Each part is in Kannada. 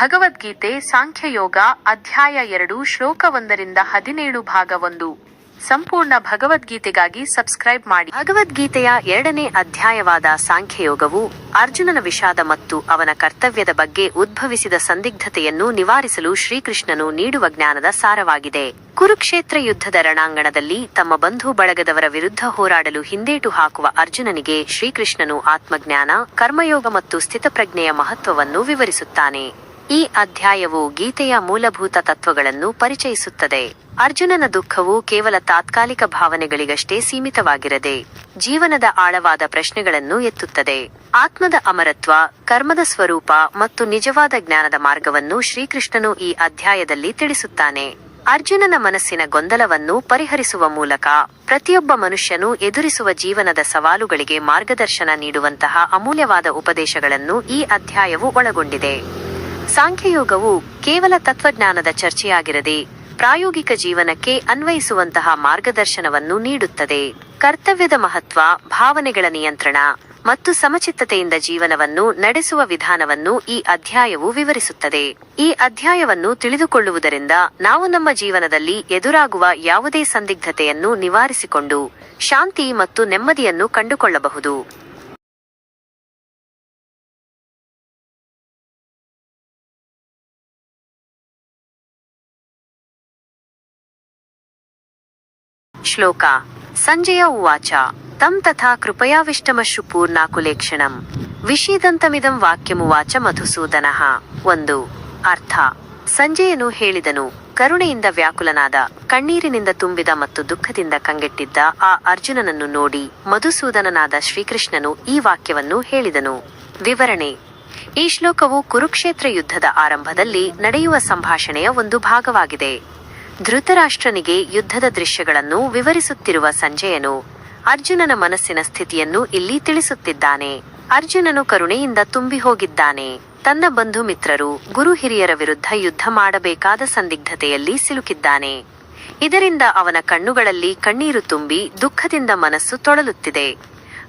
ಭಗವದ್ಗೀತೆ ಸಾಂಖ್ಯಯೋಗ ಅಧ್ಯಾಯ ಎರಡು, ಶ್ಲೋಕ ಒಂದರಿಂದ ಹದಿನೇಳು ಭಾಗ ಒಂದು. ಸಂಪೂರ್ಣ ಭಗವದ್ಗೀತೆಗಾಗಿ ಸಬ್ಸ್ಕ್ರೈಬ್ ಮಾಡಿ. ಭಗವದ್ಗೀತೆಯ ಎರಡನೇ ಅಧ್ಯಾಯವಾದ ಸಾಂಖ್ಯಯೋಗವು ಅರ್ಜುನನ ವಿಷಾದ ಮತ್ತು ಅವನ ಕರ್ತವ್ಯದ ಬಗ್ಗೆ ಉದ್ಭವಿಸಿದ ಸಂದಿಗ್ಧತೆಯನ್ನು ನಿವಾರಿಸಲು ಶ್ರೀಕೃಷ್ಣನು ನೀಡುವ ಜ್ಞಾನದ ಸಾರವಾಗಿದೆ. ಕುರುಕ್ಷೇತ್ರ ಯುದ್ಧದ ರಣಾಂಗಣದಲ್ಲಿ ತಮ್ಮ ಬಂಧು ಬಳಗದವರ ವಿರುದ್ಧ ಹೋರಾಡಲು ಹಿಂದೇಟು ಹಾಕುವ ಅರ್ಜುನನಿಗೆ ಶ್ರೀಕೃಷ್ಣನು ಆತ್ಮಜ್ಞಾನ, ಕರ್ಮಯೋಗ ಮತ್ತು ಸ್ಥಿತಪ್ರಜ್ಞೆಯ ಮಹತ್ವವನ್ನು ವಿವರಿಸುತ್ತಾನೆ. ಈ ಅಧ್ಯಾಯವು ಗೀತೆಯ ಮೂಲಭೂತ ತತ್ವಗಳನ್ನು ಪರಿಚಯಿಸುತ್ತದೆ. ಅರ್ಜುನನ ದುಃಖವು ಕೇವಲ ತಾತ್ಕಾಲಿಕ ಭಾವನೆಗಳಿಗಷ್ಟೇ ಸೀಮಿತವಾಗಿರದೆ, ಜೀವನದ ಆಳವಾದ ಪ್ರಶ್ನೆಗಳನ್ನು ಎತ್ತುತ್ತದೆ. ಆತ್ಮದ ಅಮರತ್ವ, ಕರ್ಮದ ಸ್ವರೂಪ ಮತ್ತು ನಿಜವಾದ ಜ್ಞಾನದ ಮಾರ್ಗವನ್ನು ಶ್ರೀಕೃಷ್ಣನು ಈ ಅಧ್ಯಾಯದಲ್ಲಿ ತಿಳಿಸುತ್ತಾನೆ. ಅರ್ಜುನನ ಮನಸ್ಸಿನ ಗೊಂದಲವನ್ನು ಪರಿಹರಿಸುವ ಮೂಲಕ ಪ್ರತಿಯೊಬ್ಬ ಮನುಷ್ಯನು ಎದುರಿಸುವ ಜೀವನದ ಸವಾಲುಗಳಿಗೆ ಮಾರ್ಗದರ್ಶನ ನೀಡುವಂತಹ ಅಮೂಲ್ಯವಾದ ಉಪದೇಶಗಳನ್ನು ಈ ಅಧ್ಯಾಯವು ಒಳಗೊಂಡಿದೆ. ಸಾಂಖ್ಯಯೋಗವು ಕೇವಲ ತತ್ವಜ್ಞಾನದ ಚರ್ಚೆಯಾಗಿರದೆ ಪ್ರಾಯೋಗಿಕ ಜೀವನಕ್ಕೆ ಅನ್ವಯಿಸುವಂತಹ ಮಾರ್ಗದರ್ಶನವನ್ನು ನೀಡುತ್ತದೆ. ಕರ್ತವ್ಯದ ಮಹತ್ವ, ಭಾವನೆಗಳ ನಿಯಂತ್ರಣ ಮತ್ತು ಸಮಚಿತ್ತತೆಯಿಂದ ಜೀವನವನ್ನು ನಡೆಸುವ ವಿಧಾನವನ್ನು ಈ ಅಧ್ಯಾಯವು ವಿವರಿಸುತ್ತದೆ. ಈ ಅಧ್ಯಾಯವನ್ನು ತಿಳಿದುಕೊಳ್ಳುವುದರಿಂದ ನಾವು ನಮ್ಮ ಜೀವನದಲ್ಲಿ ಎದುರಾಗುವ ಯಾವುದೇ ಸಂದಿಗ್ಧತೆಯನ್ನು ನಿವಾರಿಸಿಕೊಂಡು ಶಾಂತಿ ಮತ್ತು ನೆಮ್ಮದಿಯನ್ನು ಕಂಡುಕೊಳ್ಳಬಹುದು. ಶ್ಲೋಕ. ಸಂಜಯ ಉವಾಚ. ತಂ ತಥಾ ಕೃಪಯಾವಿಷ್ಟಮಶು ಪೂರ್ಣಾಕುಲೇಕ್ಷಣಂ ವಿಷೀದಂತಮಿದಂ ವಾಕ್ಯಮುವಾಚ ಮಧುಸೂದನಃ. ಒಂದು. ಅರ್ಥ. ಸಂಜಯನು ಹೇಳಿದನು, ಕರುಣೆಯಿಂದ ವ್ಯಾಕುಲನಾದ, ಕಣ್ಣೀರಿನಿಂದ ತುಂಬಿದ ಮತ್ತು ದುಃಖದಿಂದ ಕಂಗೆಟ್ಟಿದ್ದ ಆ ಅರ್ಜುನನನ್ನು ನೋಡಿ ಮಧುಸೂದನನಾದ ಶ್ರೀಕೃಷ್ಣನು ಈ ವಾಕ್ಯವನ್ನು ಹೇಳಿದನು. ವಿವರಣೆ. ಈ ಶ್ಲೋಕವು ಕುರುಕ್ಷೇತ್ರ ಯುದ್ಧದ ಆರಂಭದಲ್ಲಿ ನಡೆಯುವ ಸಂಭಾಷಣೆಯ ಒಂದು ಭಾಗವಾಗಿದೆ. ಧೃತರಾಷ್ಟ್ರನಿಗೆ ಯುದ್ಧದ ದೃಶ್ಯಗಳನ್ನು ವಿವರಿಸುತ್ತಿರುವ ಸಂಜಯನು ಅರ್ಜುನನ ಮನಸ್ಸಿನ ಸ್ಥಿತಿಯನ್ನು ಇಲ್ಲಿ ತಿಳಿಸುತ್ತಿದ್ದಾನೆ. ಅರ್ಜುನನು ಕರುಣೆಯಿಂದ ತುಂಬಿ ಹೋಗಿದ್ದಾನೆ. ತನ್ನ ಬಂಧು ಮಿತ್ರರು ಗುರು ಹಿರಿಯರ ವಿರುದ್ಧ ಯುದ್ಧ ಮಾಡಬೇಕಾದ ಸಂದಿಗ್ಧತೆಯಲ್ಲಿ ಸಿಲುಕಿದ್ದಾನೆ. ಇದರಿಂದ ಅವನ ಕಣ್ಣುಗಳಲ್ಲಿ ಕಣ್ಣೀರು ತುಂಬಿ ದುಃಖದಿಂದ ಮನಸ್ಸು ತೊಳಲುತ್ತಿದೆ.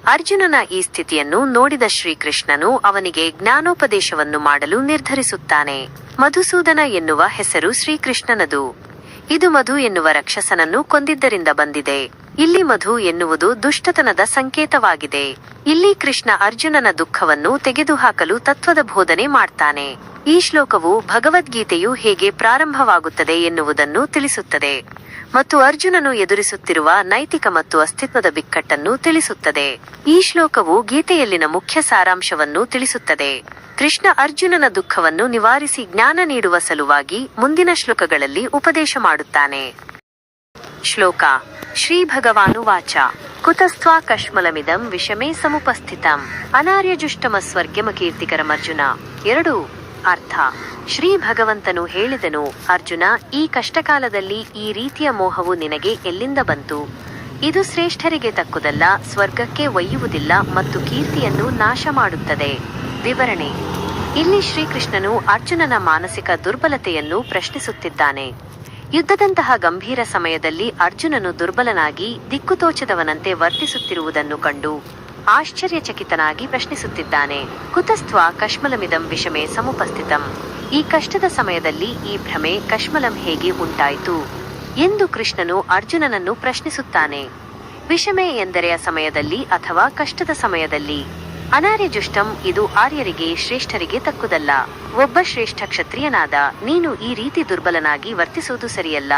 ಅರ್ಜುನನ ಈ ಸ್ಥಿತಿಯನ್ನು ನೋಡಿದ ಶ್ರೀಕೃಷ್ಣನು ಅವನಿಗೆ ಜ್ಞಾನೋಪದೇಶವನ್ನು ಮಾಡಲು ನಿರ್ಧರಿಸುತ್ತಾನೆ. ಮಧುಸೂದನ ಎನ್ನುವ ಹೆಸರು ಶ್ರೀಕೃಷ್ಣನದು. ಇದು ಮಧು ಎನ್ನುವ ರಕ್ಷಸನನ್ನು ಕೊಂದಿದ್ದರಿಂದ ಬಂದಿದೆ. ಇಲ್ಲಿ ಮಧು ಎನ್ನುವುದು ದುಷ್ಟತನದ ಸಂಕೇತವಾಗಿದೆ. ಇಲ್ಲಿ ಕೃಷ್ಣ ಅರ್ಜುನನ ದುಃಖವನ್ನು ತೆಗೆದುಹಾಕಲು ತತ್ವದ ಬೋಧನೆ ಮಾಡ್ತಾನೆ. ಈ ಶ್ಲೋಕವು ಭಗವದ್ಗೀತೆಯು ಹೇಗೆ ಪ್ರಾರಂಭವಾಗುತ್ತದೆ ಎನ್ನುವುದನ್ನು ತಿಳಿಸುತ್ತದೆ. ಮತ್ತು ಅರ್ಜುನನು ಎದುರಿಸುತ್ತಿರುವ ನೈತಿಕ ಮತ್ತು ಅಸ್ತಿತ್ವದ ಬಿಕ್ಕಟ್ಟನ್ನು ತಿಳಿಸುತ್ತದೆ. ಈ ಶ್ಲೋಕವು ಗೀತೆಯಲ್ಲಿನ ಮುಖ್ಯ ಸಾರಾಂಶವನ್ನು ತಿಳಿಸುತ್ತದೆ. ಕೃಷ್ಣ ಅರ್ಜುನನ ದುಃಖವನ್ನು ನಿವಾರಿಸಿ ಜ್ಞಾನ ನೀಡುವ ಸಲುವಾಗಿ ಮುಂದಿನ ಶ್ಲೋಕಗಳಲ್ಲಿ ಉಪದೇಶ ಮಾಡುತ್ತಾನೆ. ಶ್ಲೋಕ ಕಶ್ಮಲಮಿದಂ ವಿಷಮೇ ಸಮುಪಸ್ಥಿತಂ. ಸ್ವರ್ಗಮ ಕೀರ್ತಿಕರಂ ಅರ್ಜುನ ಎರಡು, ಅರ್ಥ. ಶ್ರೀ ಭಗವಂತನು ಹೇಳಿದನು, ಅರ್ಜುನ, ಈ ಕಷ್ಟಕಾಲದಲ್ಲಿ ಈ ರೀತಿಯ ಮೋಹವು ನಿನಗೆ ಎಲ್ಲಿಂದ ಬಂತು? ಇದು ಶ್ರೇಷ್ಠರಿಗೆ ತಕ್ಕುದಲ್ಲ, ಸ್ವರ್ಗಕ್ಕೆ ಒಯ್ಯುವುದಿಲ್ಲ ಮತ್ತು ಕೀರ್ತಿಯನ್ನು ನಾಶ ಮಾಡುತ್ತದೆ ವಿವರಣೆ. ಇಲ್ಲಿ ಶ್ರೀಕೃಷ್ಣನು ಅರ್ಜುನನ ಮಾನಸಿಕ ದುರ್ಬಲತೆಯನ್ನು ಪ್ರಶ್ನಿಸುತ್ತಿದ್ದಾನೆ. ಯುದ್ಧದಂತಹ ಗಂಭೀರ ಸಮಯದಲ್ಲಿ ಅರ್ಜುನನು ದುರ್ಬಲನಾಗಿ ದಿಕ್ಕುತೋಚದವನಂತೆ ವರ್ತಿಸುತ್ತಿರುವುದನ್ನು ಕಂಡು ಆಶ್ಚರ್ಯಚಕಿತನಾಗಿ ಪ್ರಶ್ನಿಸುತ್ತಿದ್ದಾನೆ. ಕುತಸ್ತ್ವ ಕಶ್ಮಲಮಿದಂ ವಿಷಮೆ ಸಮುಪಸ್ಥಿತಂ. ಈ ಕಷ್ಟದ ಸಮಯದಲ್ಲಿ ಈ ಭ್ರಮೆ ಕಶ್ಮಲಂ ಹೇಗೆ ಉಂಟಾಯಿತು? ಎಂದು ಕೃಷ್ಣನು ಅರ್ಜುನನನ್ನು ಪ್ರಶ್ನಿಸುತ್ತಾನೆ. ವಿಷಮೆ ಎಂದರೆ ಸಮಯದಲ್ಲಿ ಅಥವಾ ಕಷ್ಟದ ಸಮಯದಲ್ಲಿ? ಅನಾರ್ಯಜುಷ್ಟಂ ಇದು ಆರ್ಯರಿಗೆ, ಶ್ರೇಷ್ಠರಿಗೆ ತಕ್ಕುದಲ್ಲ. ಒಬ್ಬ ಶ್ರೇಷ್ಠ ಕ್ಷತ್ರಿಯನಾದ, ನೀನು ಈ ರೀತಿ ದುರ್ಬಲನಾಗಿ ವರ್ತಿಸುವುದು ಸರಿಯಲ್ಲ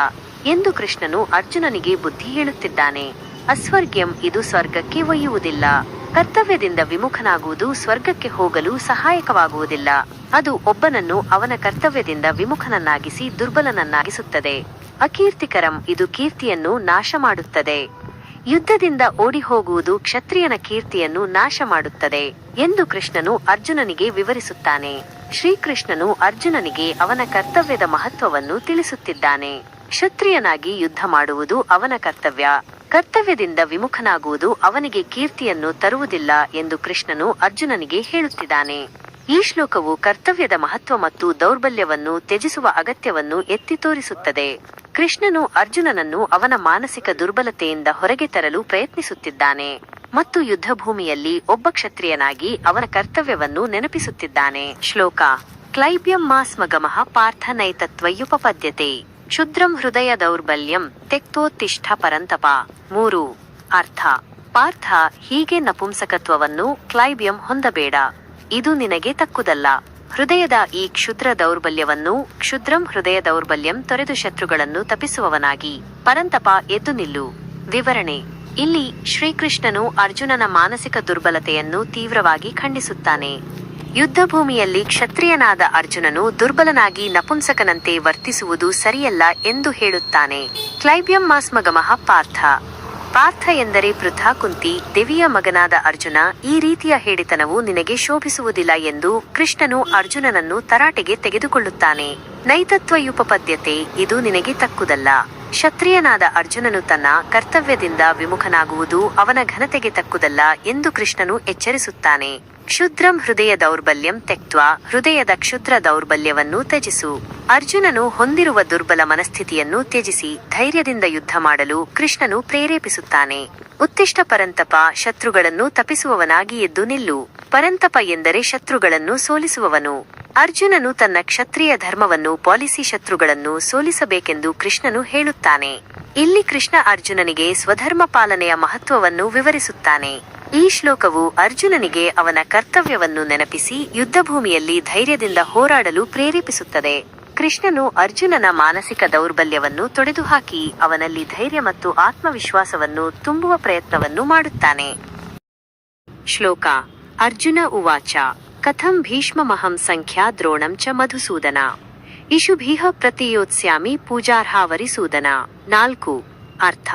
ಎಂದು ಕೃಷ್ಣನು ಅರ್ಜುನನಿಗೆ ಬುದ್ಧಿ ಹೇಳುತ್ತಿದ್ದಾನೆ. ಅಸ್ವರ್ಗ್ಯಂ, ಇದು ಸ್ವರ್ಗಕ್ಕೆ ಒಯ್ಯುವುದಿಲ್ಲ. ಕರ್ತವ್ಯದಿಂದ ವಿಮುಖನಾಗುವುದು ಸ್ವರ್ಗಕ್ಕೆ ಹೋಗಲು ಸಹಾಯಕವಾಗುವುದಿಲ್ಲ. ಅದು ಒಬ್ಬನನ್ನು ಅವನ ಕರ್ತವ್ಯದಿಂದ ವಿಮುಖನನ್ನಾಗಿಸಿ ದುರ್ಬಲನನ್ನಾಗಿಸುತ್ತದೆ. ಅಕೀರ್ತಿಕರಂ, ಇದು ಕೀರ್ತಿಯನ್ನು ನಾಶ ಮಾಡುತ್ತದೆ ಯುದ್ಧದಿಂದ ಓಡಿ ಹೋಗುವುದು ಕ್ಷತ್ರಿಯನ ಕೀರ್ತಿಯನ್ನು ನಾಶ ಮಾಡುತ್ತದೆ ಎಂದು ಕೃಷ್ಣನು ಅರ್ಜುನನಿಗೆ ವಿವರಿಸುತ್ತಾನೆ. ಶ್ರೀಕೃಷ್ಣನು ಅರ್ಜುನನಿಗೆ ಅವನ ಕರ್ತವ್ಯದ ಮಹತ್ವವನ್ನು ತಿಳಿಸುತ್ತಿದ್ದಾನೆ. ಕ್ಷತ್ರಿಯನಾಗಿ ಯುದ್ಧ ಮಾಡುವುದು ಅವನ ಕರ್ತವ್ಯ. ಕರ್ತವ್ಯದಿಂದ ವಿಮುಖನಾಗುವುದು ಅವನಿಗೆ ಕೀರ್ತಿಯನ್ನು ತರುವುದಿಲ್ಲ ಎಂದು ಕೃಷ್ಣನು ಅರ್ಜುನನಿಗೆ ಹೇಳುತ್ತಿದ್ದಾನೆ. ಈ ಶ್ಲೋಕವು ಕರ್ತವ್ಯದ ಮಹತ್ವ ಮತ್ತು ದೌರ್ಬಲ್ಯವನ್ನು ತ್ಯಜಿಸುವ ಅಗತ್ಯವನ್ನು ಎತ್ತಿ ತೋರಿಸುತ್ತದೆ. ಕೃಷ್ಣನು ಅರ್ಜುನನನ್ನು ಅವನ ಮಾನಸಿಕ ದುರ್ಬಲತೆಯಿಂದ ಹೊರಗೆ ತರಲು ಪ್ರಯತ್ನಿಸುತ್ತಿದ್ದಾನೆ ಮತ್ತು ಯುದ್ಧಭೂಮಿಯಲ್ಲಿ ಒಬ್ಬ ಕ್ಷತ್ರಿಯನಾಗಿ ಅವನ ಕರ್ತವ್ಯವನ್ನು ನೆನಪಿಸುತ್ತಿದ್ದಾನೆ. ಶ್ಲೋಕ, ಕ್ಲೈಬ್ಯಂ ಮಾಸ್ಮಗಮಃ ಪಾರ್ಥನೈತತ್ವಯುಪಪದ್ಯತೆ ಕ್ಷುದ್ರಂ ಹೃದಯ ದೌರ್ಬಲ್ಯಂ ತೆಕ್ತೋತ್ತಿಷ್ಠ ಪರಂತಪ. ಮೂರು, ಅರ್ಥ, ಪಾರ್ಥ ಹೀಗೆ ನಪುಂಸಕತ್ವವನ್ನು ಕ್ಲೈಬ್ಯಂ ಹೊಂದಬೇಡ. ಇದು ನಿನಗೆ ತಕ್ಕುದಲ್ಲ. ಹೃದಯದ ಈ ಕ್ಷುದ್ರ ದೌರ್ಬಲ್ಯವನ್ನು ಕ್ಷುದ್ರಂ ಹೃದಯ ದೌರ್ಬಲ್ಯಂ ತೊರೆದು ಶತ್ರುಗಳನ್ನು ತಪ್ಪಿಸುವವನಾಗಿ ಪರಂತಪ ಎದ್ದು ನಿಲ್ಲು. ವಿವರಣೆ. ಇಲ್ಲಿ ಶ್ರೀಕೃಷ್ಣನು ಅರ್ಜುನನ ಮಾನಸಿಕ ದುರ್ಬಲತೆಯನ್ನು ತೀವ್ರವಾಗಿ ಖಂಡಿಸುತ್ತಾನೆ. ಯುದ್ಧಭೂಮಿಯಲ್ಲಿ ಕ್ಷತ್ರಿಯನಾದ ಅರ್ಜುನನು ದುರ್ಬಲನಾಗಿ ನಪುಂಸಕನಂತೆ ವರ್ತಿಸುವುದು ಸರಿಯಲ್ಲ ಎಂದು ಹೇಳುತ್ತಾನೆ. ಕ್ಲೈಬ್ಯಂ ಮಾಸ್ಮಗಮಃ ಪಾರ್ಥ. ಪಾರ್ಥ ಎಂದರೆ ಪೃಥಾ ಕುಂತಿ, ದೇವಿಯ ಮಗನಾದ ಅರ್ಜುನ, ಈ ರೀತಿಯ ಹೇಳಿತನವು ನಿನಗೆ ಶೋಭಿಸುವುದಿಲ್ಲ ಎಂದು ಕೃಷ್ಣನು ಅರ್ಜುನನನ್ನು ತರಾಟೆಗೆ ತೆಗೆದುಕೊಳ್ಳುತ್ತಾನೆ. ನೈತತ್ವಯುಪಪದ್ಯತೆ, ಇದು ನಿನಗೆ ತಕ್ಕುದಲ್ಲ. ಕ್ಷತ್ರಿಯನಾದ ಅರ್ಜುನನು ತನ್ನ ಕರ್ತವ್ಯದಿಂದ ವಿಮುಖನಾಗುವುದು ಅವನ ಘನತೆಗೆ ತಕ್ಕುದಲ್ಲ ಎಂದು ಕೃಷ್ಣನು ಎಚ್ಚರಿಸುತ್ತಾನೆ. ಕ್ಷುದ್ರಂ ಹೃದಯ ದೌರ್ಬಲ್ಯಂ ತೆಕ್ವ ಹೃದಯದ ಕ್ಷುದ್ರ ದೌರ್ಬಲ್ಯವನ್ನು ತ್ಯಜಿಸು. ಅರ್ಜುನನು ಹೊಂದಿರುವ ದುರ್ಬಲ ಮನಸ್ಥಿತಿಯನ್ನು ತ್ಯಜಿಸಿ, ಧೈರ್ಯದಿಂದ ಯುದ್ಧ ಮಾಡಲು ಕೃಷ್ಣನು ಪ್ರೇರೇಪಿಸುತ್ತಾನೆ. ಉತ್ತಿಷ್ಟ ಪರಂತಪ ಶತ್ರುಗಳನ್ನು ತಪ್ಪಿಸುವವನಾಗಿ ಎದ್ದು ನಿಲ್ಲು. ಪರಂತಪ ಎಂದರೆ ಶತ್ರುಗಳನ್ನು ಸೋಲಿಸುವವನು. ಅರ್ಜುನನು ತನ್ನ ಕ್ಷತ್ರಿಯ ಧರ್ಮವನ್ನು ಪಾಲಿಸಿ ಶತ್ರುಗಳನ್ನು ಸೋಲಿಸಬೇಕೆಂದು ಕೃಷ್ಣನು ಹೇಳುತ್ತಾನೆ. ಇಲ್ಲಿ ಕೃಷ್ಣ ಅರ್ಜುನನಿಗೆ ಸ್ವಧರ್ಮ ಪಾಲನೆಯ ಮಹತ್ವವನ್ನು ವಿವರಿಸುತ್ತಾನೆ. ಈ ಶ್ಲೋಕವು ಅರ್ಜುನನಿಗೆ ಅವನ ಕರ್ತವ್ಯವನ್ನು ನೆನಪಿಸಿ ಯುದ್ಧಭೂಮಿಯಲ್ಲಿ ಧೈರ್ಯದಿಂದ ಹೋರಾಡಲು ಪ್ರೇರೇಪಿಸುತ್ತದೆ. ಕೃಷ್ಣನು ಅರ್ಜುನನ ಮಾನಸಿಕ ದೌರ್ಬಲ್ಯವನ್ನು ತೊಡೆದುಹಾಕಿ ಅವನಲ್ಲಿ ಧೈರ್ಯ ಮತ್ತು ಆತ್ಮವಿಶ್ವಾಸವನ್ನು ತುಂಬುವ ಪ್ರಯತ್ನವನ್ನು ಮಾಡುತ್ತಾನೆ. ಶ್ಲೋಕ, ಅರ್ಜುನ ಉವಾಚ, ಕಥಂ ಭೀಷ್ಮಮಹಂ ಸಂಖ್ಯಾ ದ್ರೋಣಂ ಚ ಮಧುಸೂದನ. ಇಶುಭೀಹ ಪ್ರತಿಯೋತ್ಸ್ಯಾಮಿ ಪೂಜಾರ್ಹಾವರಿಸೂದನ ನಾಲ್ಕು, ಅರ್ಥ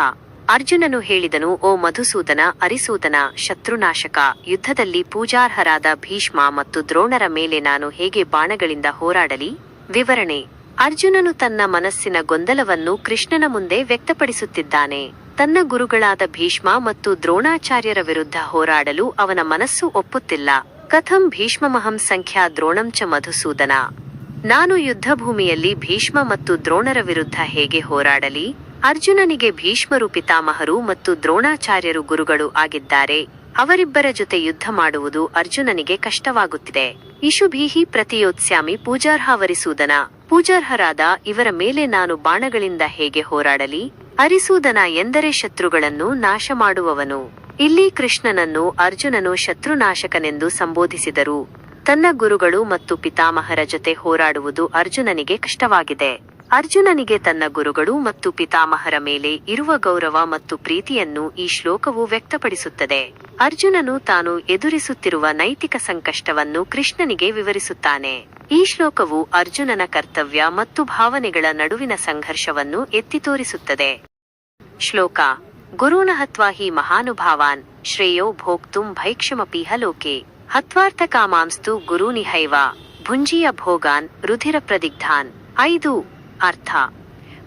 ಅರ್ಜುನನು ಹೇಳಿದನು, ಓ ಮಧುಸೂದನ, ಅರಿಸೂದನ, ಶತ್ರುನಾಶಕ, ಯುದ್ಧದಲ್ಲಿ ಪೂಜಾರ್ಹರಾದ ಭೀಷ್ಮ ಮತ್ತು ದ್ರೋಣರ ಮೇಲೆ ನಾನು ಹೇಗೆ ಬಾಣಗಳಿಂದ ಹೋರಾಡಲಿ? ವಿವರಣೆ, ಅರ್ಜುನನು ತನ್ನ ಮನಸ್ಸಿನ ಗೊಂದಲವನ್ನು ಕೃಷ್ಣನ ಮುಂದೆ ವ್ಯಕ್ತಪಡಿಸುತ್ತಿದ್ದಾನೆ. ತನ್ನ ಗುರುಗಳಾದ ಭೀಷ್ಮ ಮತ್ತು ದ್ರೋಣಾಚಾರ್ಯರ ವಿರುದ್ಧ ಹೋರಾಡಲು ಅವನ ಮನಸ್ಸು ಒಪ್ಪುತ್ತಿಲ್ಲ. ಕಥಂ ಭೀಷ್ಮಮಹಂ ಸಂಖ್ಯಾ ದ್ರೋಣಂ ಚ ಮಧುಸೂದನ. ನಾನು ಯುದ್ಧಭೂಮಿಯಲ್ಲಿ ಭೀಷ್ಮ ಮತ್ತು ದ್ರೋಣರ ವಿರುದ್ಧ ಹೇಗೆ ಹೋರಾಡಲಿ? ಅರ್ಜುನನಿಗೆ ಭೀಷ್ಮರು, ಪಿತಾಮಹರು ಮತ್ತು ದ್ರೋಣಾಚಾರ್ಯರು ಗುರುಗಳು ಆಗಿದ್ದಾರೆ. ಅವರಿಬ್ಬರ ಜೊತೆ ಯುದ್ಧ ಮಾಡುವುದು ಅರ್ಜುನನಿಗೆ ಕಷ್ಟವಾಗುತ್ತಿದೆ. ಇಶುಭೀಹಿ ಪ್ರತಿಯೋತ್ಸ್ಯಾಮಿ ಪೂಜಾರ್ಹವರಿಸೂದನ. ಪೂಜಾರ್ಹರಾದ ಇವರ ಮೇಲೆ ನಾನು ಬಾಣಗಳಿಂದ ಹೇಗೆ ಹೋರಾಡಲಿ? ಅರಿಸೂದನ ಎಂದರೆ ಶತ್ರುಗಳನ್ನು ನಾಶ ಮಾಡುವವನು. ಇಲ್ಲಿ ಕೃಷ್ಣನನ್ನು, ಅರ್ಜುನನು ಶತ್ರುನಾಶಕನೆಂದು ಸಂಬೋಧಿಸಿದರು. ತನ್ನ ಗುರುಗಳು ಮತ್ತು ಪಿತಾಮಹರ ಜೊತೆ ಹೋರಾಡುವುದು ಅರ್ಜುನನಿಗೆ ಕಷ್ಟವಾಗಿದೆ. ಅರ್ಜುನನಿಗೆ ತನ್ನ ಗುರುಗಳು ಮತ್ತು ಪಿತಾಮಹರ ಮೇಲೆ ಇರುವ ಗೌರವ ಮತ್ತು ಪ್ರೀತಿಯನ್ನು ಈ ಶ್ಲೋಕವು ವ್ಯಕ್ತಪಡಿಸುತ್ತದೆ. ಅರ್ಜುನನು ತಾನು ಎದುರಿಸುತ್ತಿರುವ ನೈತಿಕ ಸಂಕಷ್ಟವನ್ನು ಕೃಷ್ಣನಿಗೆ ವಿವರಿಸುತ್ತಾನೆ. ಈ ಶ್ಲೋಕವು ಅರ್ಜುನನ ಕರ್ತವ್ಯ ಮತ್ತು ಭಾವನೆಗಳ ನಡುವಿನ ಸಂಘರ್ಷವನ್ನು ಎತ್ತಿ ತೋರಿಸುತ್ತದೆ. ಶ್ಲೋಕ ಗುರುನ ಹತ್ವಾ ಹಿ ಮಹಾನುಭಾವಾನ್, ಶ್ರೇಯೋ ಭೋಕ್ತುಂ ಭೈಕ್ಷಮಪೀಹ ಲೋಕೆ ಹತ್ವಾರ್ಥ ಕಾಮಾಂಸ್ತು ಗುರುನಿಹೈವ, ಭುಂಜಿಯ ಭೋಗಾನ್ ರುಧಿರ ಪ್ರದಿಗ್ಧಾನ್ ಐದು ಅರ್ಥ.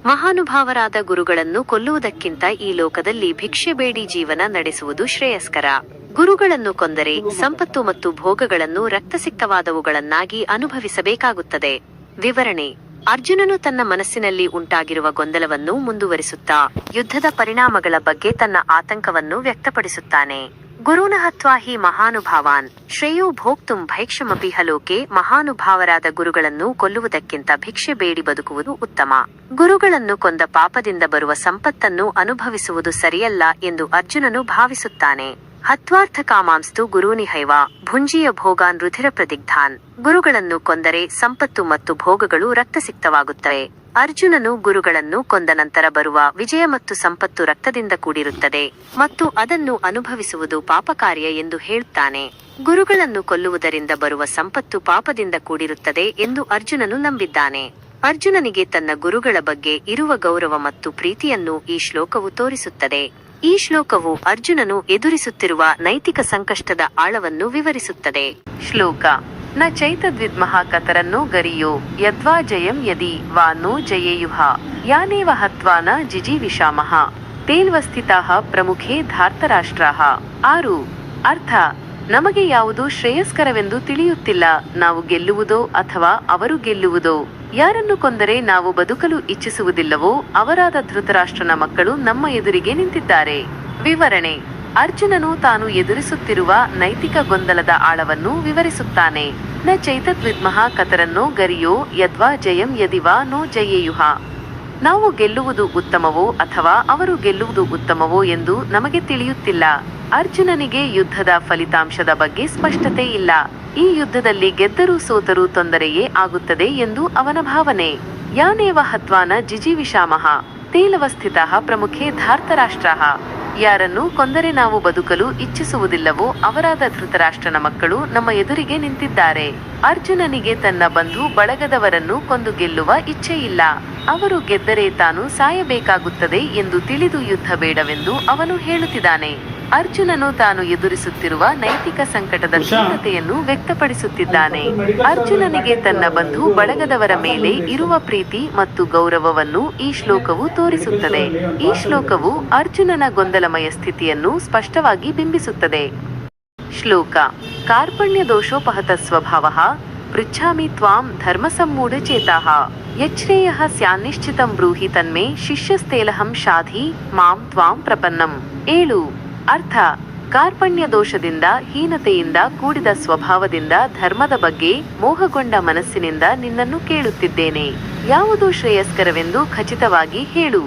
ಮಹಾನುಭಾವರಾದ ಗುರುಗಳನ್ನು ಕೊಲ್ಲುವುದಕ್ಕಿಂತ ಈ ಲೋಕದಲ್ಲಿ ಭಿಕ್ಷೆ ಬೇಡಿ ಜೀವನ ನಡೆಸುವುದು ಶ್ರೇಯಸ್ಕರ. ಗುರುಗಳನ್ನು ಕೊಂದರೆ ಸಂಪತ್ತು ಮತ್ತು ಭೋಗಗಳನ್ನು ರಕ್ತಸಿಕ್ತವಾದವುಗಳನ್ನಾಗಿ ಅನುಭವಿಸಬೇಕಾಗುತ್ತದೆ. ವಿವರಣೆ. ಅರ್ಜುನನು ತನ್ನ ಮನಸ್ಸಿನಲ್ಲಿ ಉಂಟಾಗಿರುವ ಗೊಂದಲವನ್ನು ಮುಂದುವರಿಸುತ್ತಾ, ಯುದ್ಧದ ಪರಿಣಾಮಗಳ ಬಗ್ಗೆ ತನ್ನ ಆತಂಕವನ್ನು ವ್ಯಕ್ತಪಡಿಸುತ್ತಾನೆ. ಗುರುನ ಹತ್ವಾ ಹಿ ಮಹಾನುಭಾವಾನ್, ಶ್ರೇಯೋ ಭೋಕ್ತುಂ ಭೈಕ್ಷಮಪಿ ಹಲೋಕೆ ಮಹಾನುಭಾವರಾದ ಗುರುಗಳನ್ನು ಕೊಲ್ಲುವುದಕ್ಕಿಂತ ಭಿಕ್ಷೆ ಬೇಡಿ ಬದುಕುವುದು ಉತ್ತಮ. ಗುರುಗಳನ್ನು ಕೊಂದ ಪಾಪದಿಂದ ಬರುವ ಸಂಪತ್ತನ್ನು ಅನುಭವಿಸುವುದು ಸರಿಯಲ್ಲ ಎಂದು ಅರ್ಜುನನು ಭಾವಿಸುತ್ತಾನೆ. ಹತ್ವಾರ್ಥ ಕಾಮಾಂಸ್ತು ಗುರುನಿಹೈವ, ಭುಂಜಿಯ ಭೋಗಾನ್ ರುಧಿರ ಪ್ರದಿಗ್ಧಾನ್. ಗುರುಗಳನ್ನು ಕೊಂದರೆ ಸಂಪತ್ತು ಮತ್ತು ಭೋಗಗಳು ರಕ್ತಸಿಕ್ತವಾಗುತ್ತವೆ. ಅರ್ಜುನನು ಗುರುಗಳನ್ನು ಕೊಂದ ನಂತರ ಬರುವ ವಿಜಯ ಮತ್ತು ಸಂಪತ್ತು ರಕ್ತದಿಂದ ಕೂಡಿರುತ್ತದೆ ಮತ್ತು ಅದನ್ನು ಅನುಭವಿಸುವುದು ಪಾಪಕಾರ್ಯ ಎಂದು ಹೇಳುತ್ತಾನೆ. ಗುರುಗಳನ್ನು ಕೊಲ್ಲುವುದರಿಂದ ಬರುವ ಸಂಪತ್ತು ಪಾಪದಿಂದ ಕೂಡಿರುತ್ತದೆ ಎಂದು ಅರ್ಜುನನು ನಂಬಿದ್ದಾನೆ. ಅರ್ಜುನನಿಗೆ ತನ್ನ ಗುರುಗಳ ಬಗ್ಗೆ ಇರುವ ಗೌರವ ಮತ್ತು ಪ್ರೀತಿಯನ್ನು ಈ ಶ್ಲೋಕವು ತೋರಿಸುತ್ತದೆ. ಈ ಶ್ಲೋಕವು ಅರ್ಜುನನು ಎದುರಿಸುತ್ತಿರುವ ನೈತಿಕ ಸಂಕಷ್ಟದ ಆಳವನ್ನು ವಿವರಿಸುತ್ತದೆ. ಶ್ಲೋಕ ನ ಚೈತದ್ವಿದ್ಮಹಾಕತರನ್ನು ಗರಿಯೋ. ಯದ್ವಾ ಜಯಂ ಯದಿ, ವಾ ನೋ ಜಯೇಯುಹ. ಯಾನೇವ ಹತ್ವಾನ ಜಿಜಿ ವಿಷಾಮಃ. ತೇಲ್ವಸ್ಥಿತಾಃ ಪ್ರಮುಖೇ ಧಾರ್ತರಾಷ್ಟ್ರಾಃ. ಆರು, ಅರ್ಥ, ನಮಗೆ ಯಾವುದು ಶ್ರೇಯಸ್ಕರವೆಂದು ತಿಳಿಯುತ್ತಿಲ್ಲ. ನಾವು ಗೆಲ್ಲುವುದೋ ಅಥವಾ ಅವರು ಗೆಲ್ಲುವುದೋ? ಯಾರನ್ನು ಕೊಂದರೆ ನಾವು ಬದುಕಲು ಇಚ್ಛಿಸುವುದಿಲ್ಲವೋ? ಅವರಾದ ಧೃತರಾಷ್ಟ್ರನ ಮಕ್ಕಳು ನಮ್ಮ ಎದುರಿಗೆ ನಿಂತಿದ್ದಾರೆ. ವಿವರಣೆ ಅರ್ಜುನನು ತಾನು ಎದುರಿಸುತ್ತಿರುವ ನೈತಿಕ ಗೊಂದಲದ ಆಳವನ್ನು ವಿವರಿಸುತ್ತಾನೆ. ನ ಚೈತದ್ವಿದ್ಮಃ ಕತರನ್ನೋ ಗರಿಯೋ ಯದ್ವಾ ಜಯಂ ಯದಿವಾ ನೋ ಜಯೇಯುಹ. ನಾವು ಗೆಲ್ಲುವುದು ಉತ್ತಮವೋ ಅಥವಾ ಅವರು ಗೆಲ್ಲುವುದು ಉತ್ತಮವೋ ಎಂದು ನಮಗೆ ತಿಳಿಯುತ್ತಿಲ್ಲ. ಅರ್ಜುನನಿಗೆ ಯುದ್ಧದ ಫಲಿತಾಂಶದ ಬಗ್ಗೆ ಸ್ಪಷ್ಟತೆ ಇಲ್ಲ. ಈ ಯುದ್ಧದಲ್ಲಿ ಗೆದ್ದರೂ ಸೋತರೂ ತೊಂದರೆಯೇ ಆಗುತ್ತದೆ ಎಂದು ಅವನ ಭಾವನೆ. ಯಾನೇವ ಹತ್ವಾನ ಜಿಜಿವಿಷಾಮಃ. ತೇಲವಸ್ಥಿತಃ ಪ್ರಮುಖೇ ಧಾರ್ತರಾಷ್ಟ್ರಃ. ಯಾರನ್ನು ಕೊಂದರೆ ನಾವು ಬದುಕಲು ಇಚ್ಛಿಸುವುದಿಲ್ಲವೋ ಅವರಾದ ಧೃತರಾಷ್ಟ್ರನ ಮಕ್ಕಳು ನಮ್ಮ ಎದುರಿಗೆ ನಿಂತಿದ್ದಾರೆ. ಅರ್ಜುನನಿಗೆ ತನ್ನ ಬಂಧು ಬಳಗದವರನ್ನು ಕೊಂದು ಗೆಲ್ಲುವ ಇಚ್ಛೆ ಇಲ್ಲ. ಅವರು ಗೆದ್ದರೆ ತಾನು ಸಾಯಬೇಕಾಗುತ್ತದೆ ಎಂದು ತಿಳಿದು ಯುದ್ಧ ಬೇಡವೆಂದು ಅವನು ಹೇಳುತ್ತಿದ್ದಾನೆ. ಅರ್ಜುನನು ತಾನು ಎದುರಿಸುತ್ತಿರುವ ನೈತಿಕ ಸಂಕಟದ ಖಿನ್ನತೆಯನ್ನು ವ್ಯಕ್ತಪಡಿಸುತ್ತಿದ್ದಾನೆ. ಅರ್ಜುನನಿಗೆ ತನ್ನ ಬಂಧು ಬಳಗದವರ ಮೇಲೆ ಇರುವ ಪ್ರೀತಿ ಮತ್ತು ಗೌರವವನ್ನು ಈ ಶ್ಲೋಕವು ತೋರಿಸುತ್ತದೆ. ಈ ಶ್ಲೋಕವು ಅರ್ಜುನನ ಗೊಂದಲಮಯ ಸ್ಥಿತಿಯನ್ನು ಸ್ಪಷ್ಟವಾಗಿ ಬಿಂಬಿಸುತ್ತದೆ. ಶ್ಲೋಕ ಕಾರ್ಪಣ್ಯ ದೋಷೋಪಹತ ಸ್ವಭಾವ ಪೃಚ್ಛಾಮಿ ತ್ವಾಂ ಧರ್ಮಸಮ್ಮೂಢ ಚೇತಾಹ ಯಚ್ಛ್ರೇಯ ಸ್ಯಾನ್ನಿಶ್ಚಿತಂ ಬ್ರೂಹಿ ತನ್ಮೇ ಶಿಷ್ಯಸ್ತೇಲಹಂ ಶಾಧಿ ಮಾಂ ತ್ವಾಂ ಪ್ರಪನ್ನಂ. ಏಳು ಅರ್ಥ ಕಾರ್ಪಣ್ಯ ದೋಷದಿಂದ ಹೀನತೆಯಿಂದ ಕೂಡಿದ ಸ್ವಭಾವದಿಂದ ಧರ್ಮದ ಬಗ್ಗೆ ಮೋಹಗೊಂಡ ಮನಸ್ಸಿನಿಂದ ನಿನ್ನನ್ನು ಕೇಳುತ್ತಿದ್ದೇನೆ. ಯಾವುದು ಶ್ರೇಯಸ್ಕರವೆಂದು ಖಚಿತವಾಗಿ ಹೇಳು.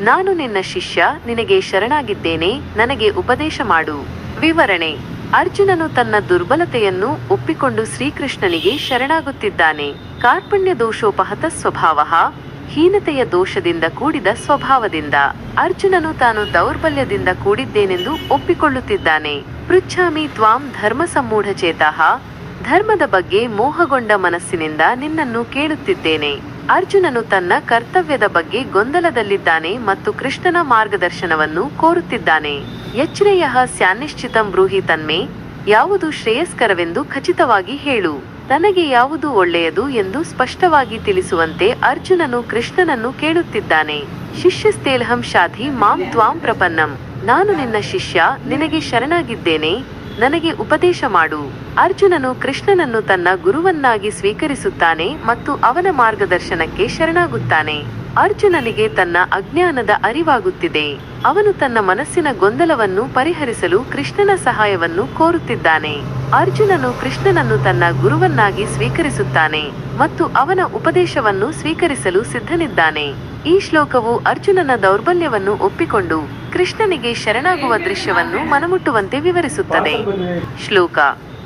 ನಾನು ನಿನ್ನ ಶಿಷ್ಯ, ನಿನಗೆ ಶರಣಾಗಿದ್ದೇನೆ, ನನಗೆ ಉಪದೇಶ ಮಾಡು. ವಿವರಣೆ, ಅರ್ಜುನನು ತನ್ನ ದುರ್ಬಲತೆಯನ್ನು ಒಪ್ಪಿಕೊಂಡು ಶ್ರೀಕೃಷ್ಣನಿಗೆ ಶರಣಾಗುತ್ತಿದ್ದಾನೆ. ಕಾರ್ಪಣ್ಯ ದೋಷೋಪಹತ ಸ್ವಭಾವ ಹೀನತೆಯ ದೋಷದಿಂದ ಕೂಡಿದ ಸ್ವಭಾವದಿಂದ ಅರ್ಜುನನು ತಾನು ದೌರ್ಬಲ್ಯದಿಂದ ಕೂಡಿದ್ದೇನೆಂದು ಒಪ್ಪಿಕೊಳ್ಳುತ್ತಿದ್ದಾನೆ. ಪೃಚ್ಛಾಮಿ ತ್ವಾಂ ಧರ್ಮ ಧರ್ಮದ ಬಗ್ಗೆ ಮೋಹಗೊಂಡ ಮನಸ್ಸಿನಿಂದ ನಿನ್ನನ್ನು ಕೇಳುತ್ತಿದ್ದೇನೆ. ಅರ್ಜುನನು ತನ್ನ ಕರ್ತವ್ಯದ ಬಗ್ಗೆ ಗೊಂದಲದಲ್ಲಿದ್ದಾನೆ ಮತ್ತು ಕೃಷ್ಣನ ಮಾರ್ಗದರ್ಶನವನ್ನು ಕೋರುತ್ತಿದ್ದಾನೆ. ಎಚ್ಚರೆಯ ಸ್ಯಾನಿಶ್ಚಿತಂ ಬ್ರೂಹಿ ತನ್ಮೆ, ಯಾವುದು ಶ್ರೇಯಸ್ಕರವೆಂದು ಖಚಿತವಾಗಿ ಹೇಳು. ತನಗೆ ಯಾವುದು ಒಳ್ಳೆಯದು ಎಂದು ಸ್ಪಷ್ಟವಾಗಿ ತಿಳಿಸುವಂತೆ ಅರ್ಜುನನು ಕೃಷ್ಣನನ್ನು ಕೇಳುತ್ತಿದ್ದಾನೆ. ಶಿಷ್ಯಸ್ತೇಲಹಂ ಶಾಧಿ ಮಾಂ ತ್ವಾಂ ಪ್ರಪನ್ನಂ. ನಾನು ನಿನ್ನ ಶಿಷ್ಯ, ನಿನಗೆ ಶರಣಾಗಿದ್ದೇನೆ, ನನಗೆ ಉಪದೇಶ ಮಾಡು. ಅರ್ಜುನನು ಕೃಷ್ಣನನ್ನು ತನ್ನ ಗುರುವನ್ನಾಗಿ ಸ್ವೀಕರಿಸುತ್ತಾನೆ ಮತ್ತು ಅವನ ಮಾರ್ಗದರ್ಶನಕ್ಕೆ ಶರಣಾಗುತ್ತಾನೆ. ಅರ್ಜುನನಿಗೆ ತನ್ನ ಅಜ್ಞಾನದ ಅರಿವಾಗುತ್ತಿದೆ. ಅವನು ತನ್ನ ಮನಸ್ಸಿನ ಗೊಂದಲವನ್ನು ಪರಿಹರಿಸಲು ಕೃಷ್ಣನ ಸಹಾಯವನ್ನು ಕೋರುತ್ತಿದ್ದಾನೆ. ಅರ್ಜುನನು ಕೃಷ್ಣನನ್ನು ತನ್ನ ಗುರುವನ್ನಾಗಿ ಸ್ವೀಕರಿಸುತ್ತಾನೆ ಮತ್ತು ಅವನ ಉಪದೇಶವನ್ನು ಸ್ವೀಕರಿಸಲು ಸಿದ್ಧನಿದ್ದಾನೆ. ಈ ಶ್ಲೋಕವು ಅರ್ಜುನನ ದೌರ್ಬಲ್ಯವನ್ನು ಒಪ್ಪಿಕೊಂಡು ಕೃಷ್ಣನಿಗೆ ಶರಣಾಗುವ ದೃಶ್ಯವನ್ನು ಮನಮುಟ್ಟುವಂತೆ ವಿವರಿಸುತ್ತದೆ. ಶ್ಲೋಕ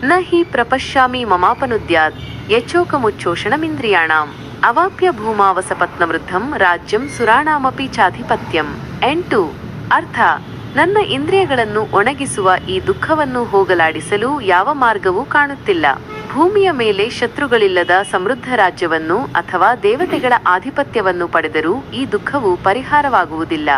ನ ಹಿ ಪ್ರಪಶ್ಯಾಮಿ ಮಮಾಪನುದ್ಯಾತ್ ಯಚೋಕಮುಚ್ಚೋಷಣಮಿಂದ್ರಿಯಾಣಾಂ. ಅವಾಪ್ಯ ಭೂಮಾವಸಪತ್ನವೃದ್ಧಂ ರಾಜ್ಯಂ ಸುರಾಣಾಮಪಿ ಚಾಧಿಪತ್ಯಂ. ಎಂಟು, ಅರ್ಥ, ನನ್ನ ಇಂದ್ರಿಯಗಳನ್ನು ಒಣಗಿಸುವ ಈ ದುಃಖವನ್ನು ಹೋಗಲಾಡಿಸಲು ಯಾವ ಮಾರ್ಗವೂ ಕಾಣುತ್ತಿಲ್ಲ. ಭೂಮಿಯ ಮೇಲೆ ಶತ್ರುಗಳಿಲ್ಲದ ಸಮೃದ್ಧ ರಾಜ್ಯವನ್ನು ಅಥವಾ ದೇವತೆಗಳ ಆಧಿಪತ್ಯವನ್ನು ಪಡೆದರೂ ಈ ದುಃಖವು ಪರಿಹಾರವಾಗುವುದಿಲ್ಲ.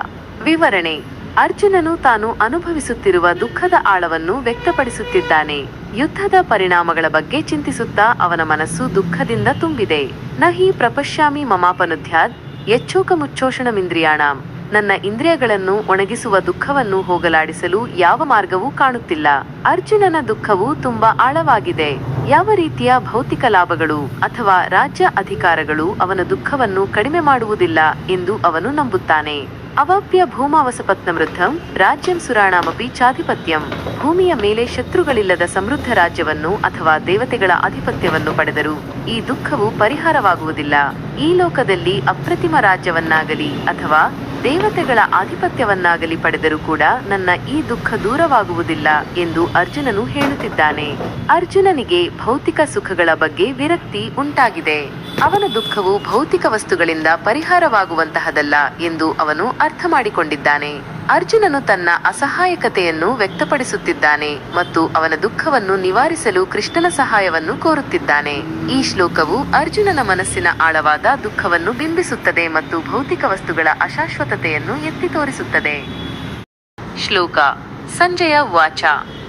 ವಿವರಣೆ ಅರ್ಜುನನು ತಾನು ಅನುಭವಿಸುತ್ತಿರುವ ದುಃಖದ ಆಳವನ್ನು ವ್ಯಕ್ತಪಡಿಸುತ್ತಿದ್ದಾನೆ. ಯುದ್ಧದ ಪರಿಣಾಮಗಳ ಬಗ್ಗೆ ಚಿಂತಿಸುತ್ತಾ ಅವನ ಮನಸ್ಸು ದುಃಖದಿಂದ ತುಂಬಿದೆ. ನಹಿ ಪ್ರಪಶ್ಯಾಮಿ ಮಮಾಪನುಧ್ಯಾದ್ ಮುಚ್ಚೋಷಣ ಮುಚ್ಚೋಷಣಮಿಂದ್ರಿಯಾಣಾಂ, ನನ್ನ ಇಂದ್ರಿಯಗಳನ್ನು ಒಣಗಿಸುವ ದುಃಖವನ್ನು ಹೋಗಲಾಡಿಸಲು ಯಾವ ಮಾರ್ಗವೂ ಕಾಣುತ್ತಿಲ್ಲ. ಅರ್ಜುನನ ದುಃಖವು ತುಂಬಾ ಆಳವಾಗಿದೆ. ಯಾವ ರೀತಿಯ ಭೌತಿಕ ಲಾಭಗಳು ಅಥವಾ ರಾಜ್ಯ ಅಧಿಕಾರಗಳು ಅವನ ದುಃಖವನ್ನು ಕಡಿಮೆ ಮಾಡುವುದಿಲ್ಲ ಎಂದು ಅವನು ನಂಬುತ್ತಾನೆ. ಅವಾಪ್ಯ ಭೂಮಾವಸಪತ್ನ ವೃದ್ಧಂ, ರಾಜ್ಯಂ ಸುರಾಣಾಮಪಿ ಚಾಧಿಪತ್ಯಂ. ಭೂಮಿಯ ಮೇಲೆ ಶತ್ರುಗಳಿಲ್ಲದ ಸಮೃದ್ಧ ರಾಜ್ಯವನ್ನು ಅಥವಾ ದೇವತೆಗಳ ಆಧಿಪತ್ಯವನ್ನು ಪಡೆದರು. ಈ ದುಃಖವು ಪರಿಹಾರವಾಗುವುದಿಲ್ಲ. ಈ ಲೋಕದಲ್ಲಿ ಅಪ್ರತಿಮ ರಾಜ್ಯವನ್ನಾಗಲಿ ಅಥವಾ ದೇವತೆಗಳ ಆಧಿಪತ್ಯವನ್ನಾಗಲಿ ಪಡೆದರೂ ಕೂಡ ನನ್ನ ಈ ದುಃಖ ದೂರವಾಗುವುದಿಲ್ಲ ಎಂದು ಅರ್ಜುನನು ಹೇಳುತ್ತಿದ್ದಾನೆ. ಅರ್ಜುನನಿಗೆ ಭೌತಿಕ ಸುಖಗಳ ಬಗ್ಗೆ ವಿರಕ್ತಿ ಉಂಟಾಗಿದೆ. ಅವನ ದುಃಖವು ಭೌತಿಕ ವಸ್ತುಗಳಿಂದ ಪರಿಹಾರವಾಗುವಂತಹದಲ್ಲ ಎಂದು ಅವನು ಅರ್ಥ ಮಾಡಿಕೊಂಡಿದ್ದಾನೆ ಅರ್ಜುನನು ತನ್ನ ಅಸಹಾಯಕತೆಯನ್ನು ವ್ಯಕ್ತಪಡಿಸುತ್ತಿದ್ದಾನೆ ಮತ್ತು ಅವನ ದುಃಖವನ್ನು ನಿವಾರಿಸಲು ಕೃಷ್ಣನ ಸಹಾಯವನ್ನು ಕೋರುತ್ತಿದ್ದಾನೆ. ಈ ಶ್ಲೋಕವು ಅರ್ಜುನನ ಮನಸ್ಸಿನ ಆಳವಾದ ದುಃಖವನ್ನು ಬಿಂಬಿಸುತ್ತದೆ ಮತ್ತು ಭೌತಿಕ ವಸ್ತುಗಳ ಅಶಾಶ್ವತತೆಯನ್ನು ಎತ್ತಿ ತೋರಿಸುತ್ತದೆ. ಶ್ಲೋಕ. ಸಂಜಯ ವಾಚ.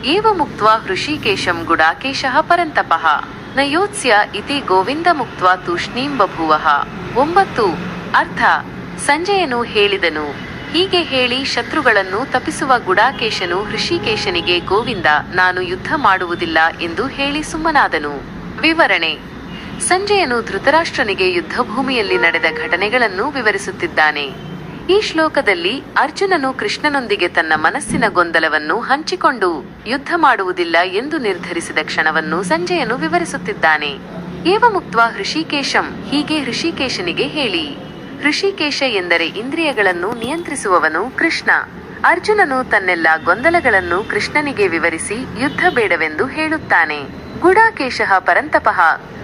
ಏವ ಮುಕ್ತ ಹೃಷಿಕೇಶಂ ಗುಡಾಕೇಶಃ ಪರಂತಪಃ. ನಯೋತ್ಸ್ಯ ಯೋತ್ಸ್ಯ ಇತಿ ಗೋವಿಂದ ಮುಕ್ತ ತೂಷ್ಣೀಂ ಬಭುವಃ. ಒಂಬತ್ತು. ಅರ್ಥ. ಸಂಜಯನು ಹೇಳಿದನು. ಹೀಗೆ ಹೇಳಿ ಶತ್ರುಗಳನ್ನು ತಪ್ಪಿಸುವ ಗುಡಾಕೇಶನು ಋಷಿಕೇಶನಿಗೆ ಗೋವಿಂದ, ನಾನು ಯುದ್ಧ ಮಾಡುವುದಿಲ್ಲ ಎಂದು ಹೇಳಿ ಸುಮ್ಮನಾದನು. ವಿವರಣೆ. ಸಂಜಯನು ಧೃತರಾಷ್ಟ್ರನಿಗೆ ಯುದ್ಧಭೂಮಿಯಲ್ಲಿ ನಡೆದ ಘಟನೆಗಳನ್ನು ವಿವರಿಸುತ್ತಿದ್ದಾನೆ. ಈ ಶ್ಲೋಕದಲ್ಲಿ ಅರ್ಜುನನು ಕೃಷ್ಣನೊಂದಿಗೆ ತನ್ನ ಮನಸ್ಸಿನ ಗೊಂದಲವನ್ನು ಹಂಚಿಕೊಂಡು ಯುದ್ಧ ಮಾಡುವುದಿಲ್ಲ ಎಂದು ನಿರ್ಧರಿಸಿದ ಕ್ಷಣವನ್ನು ಸಂಜಯನು ವಿವರಿಸುತ್ತಿದ್ದಾನೆ. ಏವಮುಕ್ತ ಹೃಷಿಕೇಶಂ ಹೀಗೆ ಹೃಷಿಕೇಶನಿಗೆ ಹೇಳಿ. ಹೃಷಿಕೇಶ ಎಂದರೆ ಇಂದ್ರಿಯಗಳನ್ನು ನಿಯಂತ್ರಿಸುವವನು ಕೃಷ್ಣ. ಅರ್ಜುನನು ತನ್ನೆಲ್ಲ ಗೊಂದಲಗಳನ್ನು ಕೃಷ್ಣನಿಗೆ ವಿವರಿಸಿ ಯುದ್ಧ ಬೇಡವೆಂದು ಹೇಳುತ್ತಾನೆ. ಗುಡಾಕೇಶ ಪರಂತಪಃ.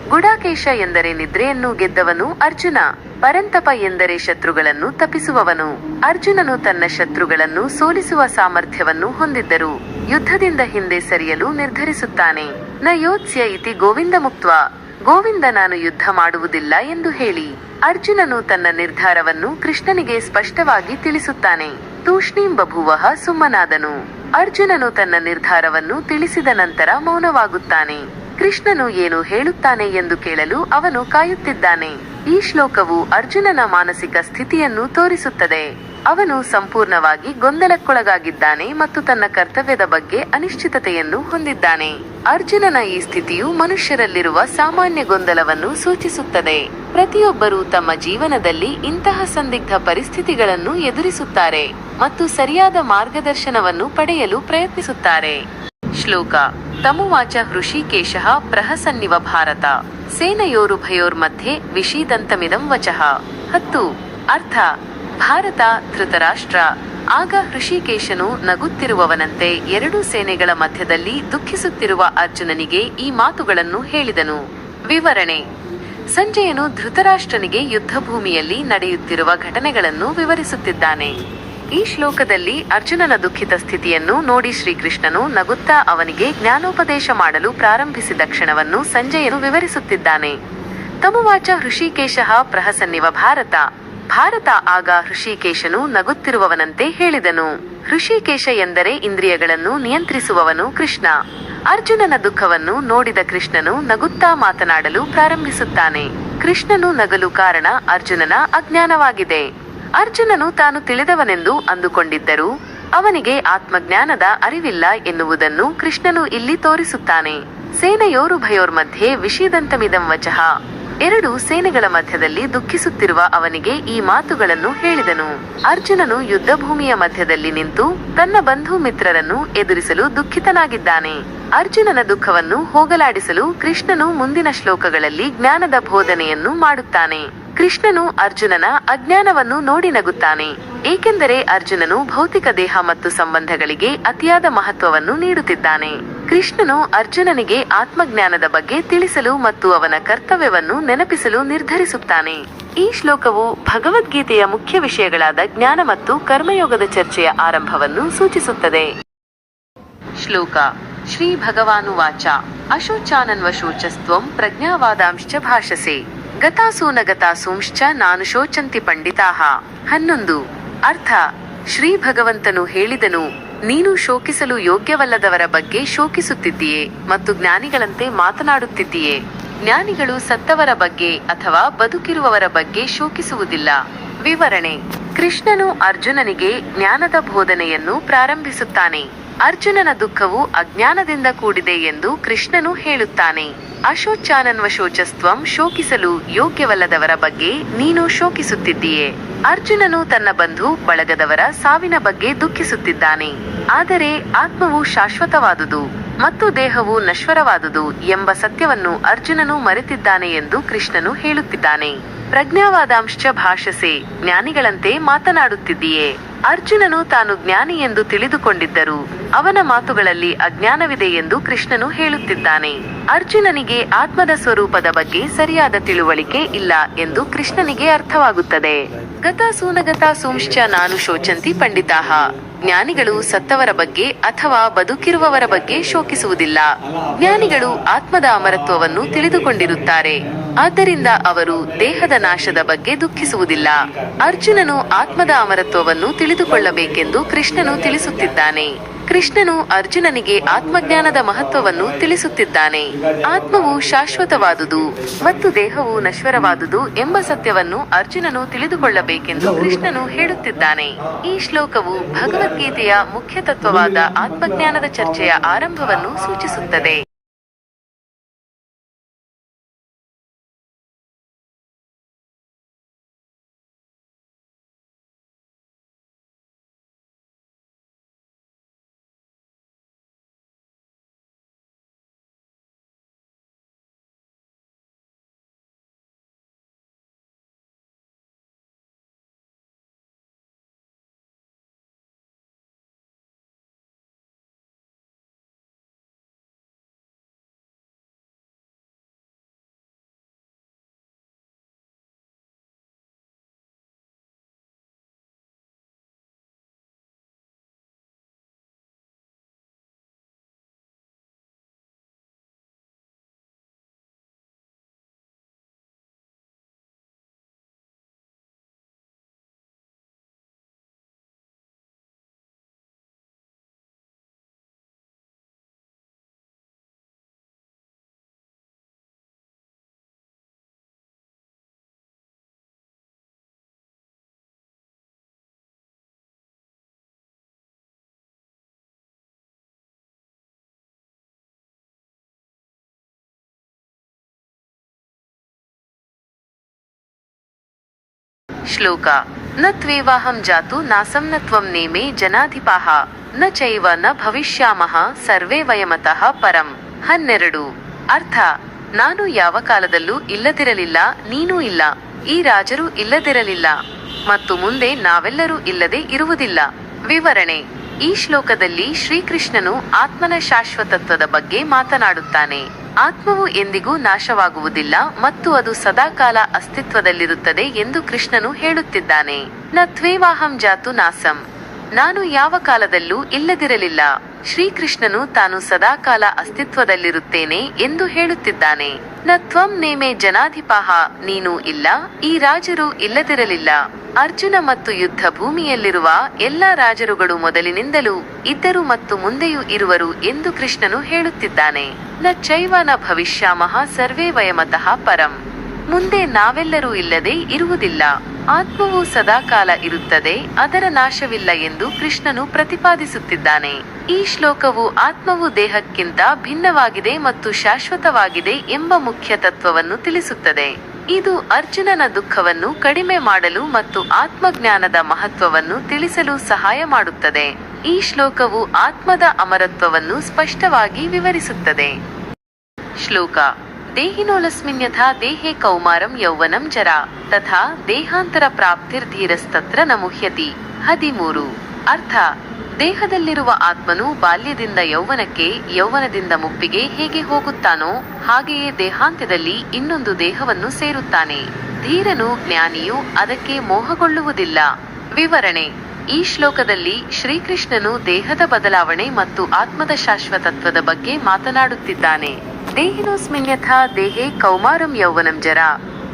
ಗುಡಾಕೇಶ ಎಂದರೆ ನಿದ್ರೆಯನ್ನು ಗೆದ್ದವನು ಅರ್ಜುನ. ಪರಂತಪ ಎಂದರೆ ಶತ್ರುಗಳನ್ನು ತಪ್ಪಿಸುವವನು. ಅರ್ಜುನನು ತನ್ನ ಶತ್ರುಗಳನ್ನು ಸೋಲಿಸುವ ಸಾಮರ್ಥ್ಯವನ್ನು ಹೊಂದಿದ್ದರು. ಯುದ್ಧದಿಂದ ಹಿಂದೆ ಸರಿಯಲು ನಿರ್ಧರಿಸುತ್ತಾನೆ. ನ ಯೋತ್ಸ್ಯ ಇತಿ ಗೋವಿಂದ ಮುಕ್ತ ಗೋವಿಂದ ನಾನು ಯುದ್ಧ ಮಾಡುವುದಿಲ್ಲ ಎಂದು ಹೇಳಿ ಅರ್ಜುನನು ತನ್ನ ನಿರ್ಧಾರವನ್ನು ಕೃಷ್ಣನಿಗೆ ಸ್ಪಷ್ಟವಾಗಿ ತಿಳಿಸುತ್ತಾನೆ. ತೂಷ್ಣೀಂ ಬಭುವಃ ಸುಮ್ಮನಾದನು. ಅರ್ಜುನನು ತನ್ನ ನಿರ್ಧಾರವನ್ನು ತಿಳಿಸಿದ ನಂತರ ಮೌನವಾಗುತ್ತಾನೆ. ಕೃಷ್ಣನು ಏನು ಹೇಳುತ್ತಾನೆ ಎಂದು ಕೇಳಲು ಅವನು ಕಾಯುತ್ತಿದ್ದಾನೆ. ಈ ಶ್ಲೋಕವು ಅರ್ಜುನನ ಮಾನಸಿಕ ಸ್ಥಿತಿಯನ್ನು ತೋರಿಸುತ್ತದೆ. ಅವನು ಸಂಪೂರ್ಣವಾಗಿ ಗೊಂದಲಕ್ಕೊಳಗಾಗಿದ್ದಾನೆ ಮತ್ತು ತನ್ನ ಕರ್ತವ್ಯದ ಬಗ್ಗೆ ಅನಿಶ್ಚಿತತೆಯನ್ನು ಹೊಂದಿದ್ದಾನೆ. ಅರ್ಜುನನ ಈ ಸ್ಥಿತಿಯು ಮನುಷ್ಯರಲ್ಲಿರುವ ಸಾಮಾನ್ಯ ಗೊಂದಲವನ್ನು ಸೂಚಿಸುತ್ತದೆ. ಪ್ರತಿಯೊಬ್ಬರೂ ತಮ್ಮ ಜೀವನದಲ್ಲಿ ಇಂತಹ ಸಂದಿಗ್ಧ ಪರಿಸ್ಥಿತಿಗಳನ್ನು ಎದುರಿಸುತ್ತಾರೆ ಮತ್ತು ಸರಿಯಾದ ಮಾರ್ಗದರ್ಶನವನ್ನು ಪಡೆಯಲು ಪ್ರಯತ್ನಿಸುತ್ತಾರೆ. ಶ್ಲೋಕ ತಮುವಾಚ ಋಷಿಕೇಶ ಪ್ರಹಸನ್ನಿವ ಭಾರತ. ಸೇನಯೋರುಭಯೋರ್ಮಧ್ಯೆ ವಿಷೀದಂತಮಿದಂ ವಚಃ. ಹತ್ತು, ಅರ್ಥ, ಭಾರತ ಧೃತರಾಷ್ಟ್ರ. ಆಗ ಋಷಿಕೇಶನು ನಗುತ್ತಿರುವವನಂತೆ ಎರಡೂ ಸೇನೆಗಳ ಮಧ್ಯದಲ್ಲಿ ದುಃಖಿಸುತ್ತಿರುವ ಅರ್ಜುನನಿಗೆ ಈ ಮಾತುಗಳನ್ನು ಹೇಳಿದನು. ವಿವರಣೆ, ಸಂಜಯನು ಧೃತರಾಷ್ಟ್ರನಿಗೆ ಯುದ್ಧಭೂಮಿಯಲ್ಲಿ ನಡೆಯುತ್ತಿರುವ ಘಟನೆಗಳನ್ನು ವಿವರಿಸುತ್ತಿದ್ದಾನೆ. ಈ ಶ್ಲೋಕದಲ್ಲಿ ಅರ್ಜುನನ ದುಃಖಿತ ಸ್ಥಿತಿಯನ್ನು ನೋಡಿ ಶ್ರೀಕೃಷ್ಣನು ನಗುತ್ತಾ ಅವನಿಗೆ ಜ್ಞಾನೋಪದೇಶ ಮಾಡಲು ಪ್ರಾರಂಭಿಸಿದ ಕ್ಷಣವನ್ನು ಸಂಜಯನು ವಿವರಿಸುತ್ತಿದ್ದಾನೆ. ತಮುವಾಚ ಋಷಿಕೇಶ ಪ್ರಹಸನ್ನಿವ ಭಾರತ. ಭಾರತ ಆಗ ಋಷಿಕೇಶನು ನಗುತ್ತಿರುವವನಂತೆ ಹೇಳಿದನು. ಋಷಿಕೇಶ ಎಂದರೆ ಇಂದ್ರಿಯಗಳನ್ನು ನಿಯಂತ್ರಿಸುವವನು ಕೃಷ್ಣ. ಅರ್ಜುನನ ದುಃಖವನ್ನು ನೋಡಿದ ಕೃಷ್ಣನು ನಗುತ್ತಾ ಮಾತನಾಡಲು ಪ್ರಾರಂಭಿಸುತ್ತಾನೆ. ಕೃಷ್ಣನು ನಗಲು ಕಾರಣ ಅರ್ಜುನನ ಅಜ್ಞಾನವಾಗಿದೆ. ಅರ್ಜುನನು ತಾನು ತಿಳಿದವನೆಂದು ಅಂದುಕೊಂಡಿದ್ದರು ಅವನಿಗೆ ಆತ್ಮಜ್ಞಾನದ ಅರಿವಿಲ್ಲ ಎನ್ನುವುದನ್ನು ಕೃಷ್ಣನು ಇಲ್ಲಿ ತೋರಿಸುತ್ತಾನೆ. ಸೇನೆಯೋರು ಭಯೋರ್ ಮಧ್ಯೆ ವಿಷೀದಂತಮಿದಂ ವಚಃ. ಎರಡು ಸೇನೆಗಳ ಮಧ್ಯದಲ್ಲಿ ದುಃಖಿಸುತ್ತಿರುವ ಅವನಿಗೆ ಈ ಮಾತುಗಳನ್ನು ಹೇಳಿದನು. ಅರ್ಜುನನು ಯುದ್ಧ ಭೂಮಿಯ ಮಧ್ಯದಲ್ಲಿ ನಿಂತು ತನ್ನ ಬಂಧು ಮಿತ್ರರನ್ನು ಎದುರಿಸಲು ದುಃಖಿತನಾಗಿದ್ದಾನೆ. ಅರ್ಜುನನ ದುಃಖವನ್ನು ಹೋಗಲಾಡಿಸಲು ಕೃಷ್ಣನು ಮುಂದಿನ ಶ್ಲೋಕಗಳಲ್ಲಿ ಜ್ಞಾನದ ಬೋಧನೆಯನ್ನು ಮಾಡುತ್ತಾನೆ. ಕೃಷ್ಣನು ಅರ್ಜುನನ ಅಜ್ಞಾನವನ್ನು ನೋಡಿ ನಗುತ್ತಾನೆ, ಏಕೆಂದರೆ ಅರ್ಜುನನು ಭೌತಿಕ ದೇಹ ಮತ್ತು ಸಂಬಂಧಗಳಿಗೆ ಅತಿಯಾದ ಮಹತ್ವವನ್ನು ನೀಡುತ್ತಿದ್ದಾನೆ. ಕೃಷ್ಣನು ಅರ್ಜುನನಿಗೆ ಆತ್ಮಜ್ಞಾನದ ಬಗ್ಗೆ ತಿಳಿಸಲು ಮತ್ತು ಅವನ ಕರ್ತವ್ಯವನ್ನು ನೆನಪಿಸಲು ನಿರ್ಧರಿಸುತ್ತಾನೆ. ಈ ಶ್ಲೋಕವು ಭಗವದ್ಗೀತೆಯ ಮುಖ್ಯ ವಿಷಯಗಳಾದ ಜ್ಞಾನ ಮತ್ತು ಕರ್ಮಯೋಗದ ಚರ್ಚೆಯ ಆರಂಭವನ್ನು ಸೂಚಿಸುತ್ತದೆ. ಶ್ಲೋಕ, ಶ್ರೀ ಭಗವಾನುವಾಚ, ಅಶೋಚಾನನ್ವಶೋಚಸ್ತ್ವಂ ಪ್ರಜ್ಞಾವಾದಾಂಶ್ಚ ಭಾಷಸೆ. ಗತಾಸೂನ ಗತಾಸೂಂಶ್ಚ ನಾನು ಶೋಚಂತಿ ಪಂಡಿತಾಹ. ಹನ್ನೊಂದು. ಅರ್ಥ. ಶ್ರೀ ಭಗವಂತನು ಹೇಳಿದನು, ನೀನು ಶೋಕಿಸಲು ಯೋಗ್ಯವಲ್ಲದವರ ಬಗ್ಗೆ ಶೋಕಿಸುತ್ತಿದ್ದೀಯೆ ಮತ್ತು ಜ್ಞಾನಿಗಳಂತೆ ಮಾತನಾಡುತ್ತಿದ್ದೀಯೆ. ಜ್ಞಾನಿಗಳು ಸತ್ತವರ ಬಗ್ಗೆ ಅಥವಾ ಬದುಕಿರುವವರ ಬಗ್ಗೆ ಶೋಕಿಸುವುದಿಲ್ಲ. ವಿವರಣೆ. ಕೃಷ್ಣನು ಅರ್ಜುನನಿಗೆ ಜ್ಞಾನದ ಬೋಧನೆಯನ್ನು ಪ್ರಾರಂಭಿಸುತ್ತಾನೆ. ಅರ್ಜುನನ ದುಃಖವು ಅಜ್ಞಾನದಿಂದ ಕೂಡಿದೆ ಎಂದು ಕೃಷ್ಣನು ಹೇಳುತ್ತಾನೆ. ಅಶೋಚಾನನ್ವಶೋಚಸ್ತ್ವಂ ಶೋಕಿಸಲು ಯೋಗ್ಯವಲ್ಲದವರ ಬಗ್ಗೆ ನೀನು ಶೋಕಿಸುತ್ತಿದ್ದೀಯೆ. ಅರ್ಜುನನು ತನ್ನ ಬಂಧು ಬಳಗದವರ ಸಾವಿನ ಬಗ್ಗೆ ದುಃಖಿಸುತ್ತಿದ್ದಾನೆ. ಆದರೆ ಆತ್ಮವು ಶಾಶ್ವತವಾದುದು ಮತ್ತು ದೇಹವು ನಶ್ವರವಾದುದು ಎಂಬ ಸತ್ಯವನ್ನು ಅರ್ಜುನನು ಮರೆತಿದ್ದಾನೆ ಎಂದು ಕೃಷ್ಣನು ಹೇಳುತ್ತಿದ್ದಾನೆ. ಪ್ರಜ್ಞಾವಾದಾಂಶ್ಚ ಭಾಷಸೆ, ಜ್ಞಾನಿಗಳಂತೆ ಮಾತನಾಡುತ್ತಿದ್ದೀಯೆ. ಅರ್ಜುನನು ತಾನು ಜ್ಞಾನಿ ಎಂದು ತಿಳಿದುಕೊಂಡಿದ್ದರು. ಅವನ ಮಾತುಗಳಲ್ಲಿ ಅಜ್ಞಾನವಿದೆ ಎಂದು ಕೃಷ್ಣನು ಹೇಳುತ್ತಿದ್ದಾನೆ. ಅರ್ಜುನನಿಗೆ ಆತ್ಮದ ಸ್ವರೂಪದ ಬಗ್ಗೆ ಸರಿಯಾದ ತಿಳುವಳಿಕೆ ಇಲ್ಲ ಎಂದು ಕೃಷ್ಣನಿಗೆ ಅರ್ಥವಾಗುತ್ತದೆ. ಗತ ಸೂನಗತ ಸೂಂಶ್ಚ ನಾನು ಶೋಚಂತಿ ಪಂಡಿತಾಹ. ಜ್ಞಾನಿಗಳು ಸತ್ತವರ ಬಗ್ಗೆ ಅಥವಾ ಬದುಕಿರುವವರ ಬಗ್ಗೆ ಶೋಕಿಸುವುದಿಲ್ಲ. ಜ್ಞಾನಿಗಳು ಆತ್ಮದ ಅಮರತ್ವವನ್ನು ತಿಳಿದುಕೊಂಡಿರುತ್ತಾರೆ. ಆದ್ದರಿಂದ ಅವರು ದೇಹದ ನಾಶದ ಬಗ್ಗೆ ದುಃಖಿಸುವುದಿಲ್ಲ. ಅರ್ಜುನನು ಆತ್ಮದ ಅಮರತ್ವವನ್ನು ತಿಳಿದುಕೊಳ್ಳಬೇಕೆಂದು ಕೃಷ್ಣನು ತಿಳಿಸುತ್ತಿದ್ದಾನೆ. ಕೃಷ್ಣನು ಅರ್ಜುನನಿಗೆ ಆತ್ಮಜ್ಞಾನದ ಮಹತ್ವವನ್ನು ತಿಳಿಸುತ್ತಿದ್ದಾನೆ. ಆತ್ಮವು ಶಾಶ್ವತವಾದುದು ಮತ್ತು ದೇಹವು ನಶ್ವರವಾದುದು ಎಂಬ ಸತ್ಯವನ್ನು ಅರ್ಜುನನು ತಿಳಿದುಕೊಳ್ಳಬೇಕೆಂದು ಕೃಷ್ಣನು ಹೇಳುತ್ತಿದ್ದಾನೆ. ಈ ಶ್ಲೋಕವು ಭಗವದ್ಗೀತೆಯ ಮುಖ್ಯ ತತ್ವವಾದ ಆತ್ಮಜ್ಞಾನದ ಚರ್ಚೆಯ ಆರಂಭವನ್ನು ಸೂಚಿಸುತ್ತದೆ. ಶ್ಲೋಕ. ನ ತ್ವೇವಾಹಂ ಜಾತು ನಾಸಂ ನ ತ್ವಂ ನೇಮೆ ಜನಾಧಿಪಾಹ. ನ ಚೈವ ನ ಭವಿಷ್ಯಾಮಹ ಸರ್ವೇ ವಯಮತಃ ಪರಂ. ಹನ್ನೆರಡು. ಅರ್ಥ. ನಾನು ಯಾವ ಕಾಲದಲ್ಲೂ ಇಲ್ಲದಿರಲಿಲ್ಲ, ನೀನೂ ಇಲ್ಲ. ಈ ರಾಜರು ಇಲ್ಲದಿರಲಿಲ್ಲ. ಮತ್ತು ಮುಂದೆ ನಾವೆಲ್ಲರೂ ಇಲ್ಲದೆ ಇರುವುದಿಲ್ಲ. ವಿವರಣೆ. ಈ ಶ್ಲೋಕದಲ್ಲಿ ಶ್ರೀಕೃಷ್ಣನು ಆತ್ಮನ ಶಾಶ್ವತತ್ವದ ಬಗ್ಗೆ ಮಾತನಾಡುತ್ತಾನೆ. ಆತ್ಮವು ಎಂದಿಗೂ ನಾಶವಾಗುವುದಿಲ್ಲ ಮತ್ತು ಅದು ಸದಾಕಾಲ ಅಸ್ತಿತ್ವದಲ್ಲಿರುತ್ತದೆ ಎಂದು ಕೃಷ್ಣನು ಹೇಳುತ್ತಿದ್ದಾನೆ. ನ ತ್ವೇವಾಹಂ ಜಾತು ನಾಸಂ. ನಾನು ಯಾವ ಕಾಲದಲ್ಲೂ ಇಲ್ಲದಿರಲಿಲ್ಲ. ಶ್ರೀಕೃಷ್ಣನು ತಾನು ಸದಾಕಾಲ ಅಸ್ತಿತ್ವದಲ್ಲಿರುತ್ತೇನೆ ಎಂದು ಹೇಳುತ್ತಿದ್ದಾನೆ. ನ ತ್ವಂ ನೇಮೆ ಜನಾಧಿಪಾಹ ನೀನು ಇಲ್ಲ, ಈ ರಾಜರು ಇಲ್ಲದಿರಲಿಲ್ಲ. ಅರ್ಜುನ ಮತ್ತು ಯುದ್ಧ ಭೂಮಿಯಲ್ಲಿರುವ ಎಲ್ಲ ರಾಜರುಗಳು ಮೊದಲಿನಿಂದಲೂ ಇದ್ದರು ಮತ್ತು ಮುಂದೆಯೂ ಇರುವರು ಎಂದು ಕೃಷ್ಣನು ಹೇಳುತ್ತಿದ್ದಾನೆ. ನ ಚೈವನ ಭವಿಷ್ಯಾಮಹ ಸರ್ವೇ ವಯಮತಃ ಪರಂ. ಮುಂದೆ ನಾವೆಲ್ಲರೂ ಇಲ್ಲದೆ ಇರುವುದಿಲ್ಲ. ಆತ್ಮವು ಸದಾಕಾಲ ಇರುತ್ತದೆ, ಅದರ ನಾಶವಿಲ್ಲ ಎಂದು ಕೃಷ್ಣನು ಪ್ರತಿಪಾದಿಸುತ್ತಿದ್ದಾನೆ. ಈ ಶ್ಲೋಕವು ಆತ್ಮವು ದೇಹಕ್ಕಿಂತ ಭಿನ್ನವಾಗಿದೆ ಮತ್ತು ಶಾಶ್ವತವಾಗಿದೆ ಎಂಬ ಮುಖ್ಯ ತತ್ವವನ್ನು ತಿಳಿಸುತ್ತದೆ. ಇದು ಅರ್ಜುನನ ದುಃಖವನ್ನು ಕಡಿಮೆ ಮಾಡಲು ಮತ್ತು ಆತ್ಮಜ್ಞಾನದ ಮಹತ್ವವನ್ನು ತಿಳಿಸಲು ಸಹಾಯ ಮಾಡುತ್ತದೆ. ಈ ಶ್ಲೋಕವು ಆತ್ಮದ ಅಮರತ್ವವನ್ನು ಸ್ಪಷ್ಟವಾಗಿ ವಿವರಿಸುತ್ತದೆ. ಶ್ಲೋಕ ದೇಹಿನೋಲಸ್ಮಿನ್ ಯಥಾ ದೇಹೆ ಕೌಮಾರಂ ಯೌವನಂ ಜರ ತಥಾ ದೇಹಾಂತರ ಪ್ರಾಪ್ತಿರ್ಧೀರಸ್ತತ್ರ ನಮುಹ್ಯತಿ. ಹದಿಮೂರು. ಅರ್ಥ. ದೇಹದಲ್ಲಿರುವ ಆತ್ಮನು ಬಾಲ್ಯದಿಂದ ಯೌವನಕ್ಕೆ ಯೌವನದಿಂದ ಮುಪ್ಪಿಗೆ ಹೇಗೆ ಹೋಗುತ್ತಾನೋ ಹಾಗೆಯೇ ದೇಹಾಂತ್ಯದಲ್ಲಿ ಇನ್ನೊಂದು ದೇಹವನ್ನು ಸೇರುತ್ತಾನೆ. ಧೀರನು ಜ್ಞಾನಿಯು ಅದಕ್ಕೆ ಮೋಹಗೊಳ್ಳುವುದಿಲ್ಲ. ವಿವರಣೆ. ಈ ಶ್ಲೋಕದಲ್ಲಿ ಶ್ರೀಕೃಷ್ಣನು ದೇಹದ ಬದಲಾವಣೆ ಮತ್ತು ಆತ್ಮದ ಶಾಶ್ವತತ್ವದ ಬಗ್ಗೆ ಮಾತನಾಡುತ್ತಿದ್ದಾನೆ. ದೇಹಿನೋಸ್ಮಿನ್ಯಥಾ ದೇಹೇ ಕೌಮಾರಂ ಯೌವನಂ ಜರ.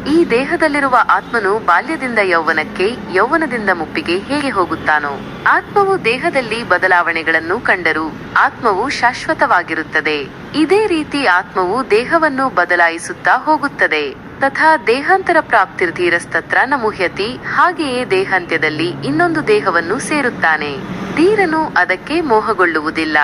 ಈ ದೇಹದಲ್ಲಿರುವ ಆತ್ಮನು ಬಾಲ್ಯದಿಂದ ಯೌವನಕ್ಕೆ, ಯೌವನದಿಂದ ಮುಪ್ಪಿಗೆ ಹೇಗೆ ಹೋಗುತ್ತಾನೋ. ಆತ್ಮವು ದೇಹದಲ್ಲಿ ಬದಲಾವಣೆಗಳನ್ನು ಕಂಡರೂ ಆತ್ಮವು ಶಾಶ್ವತವಾಗಿರುತ್ತದೆ. ಇದೇ ರೀತಿ ಆತ್ಮವು ದೇಹವನ್ನು ಬದಲಾಯಿಸುತ್ತಾ ಹೋಗುತ್ತದೆ. ತಥಾ ದೇಹಾಂತರ ಪ್ರಾಪ್ತಿರ್ಧೀರಸ್ತತ್ರ ನಮುಹ್ಯತಿ. ಹಾಗೆಯೇ ದೇಹಾಂತ್ಯದಲ್ಲಿ ಇನ್ನೊಂದು ದೇಹವನ್ನು ಸೇರುತ್ತಾನೆ. ಧೀರನು ಅದಕ್ಕೆ ಮೋಹಗೊಳ್ಳುವುದಿಲ್ಲ.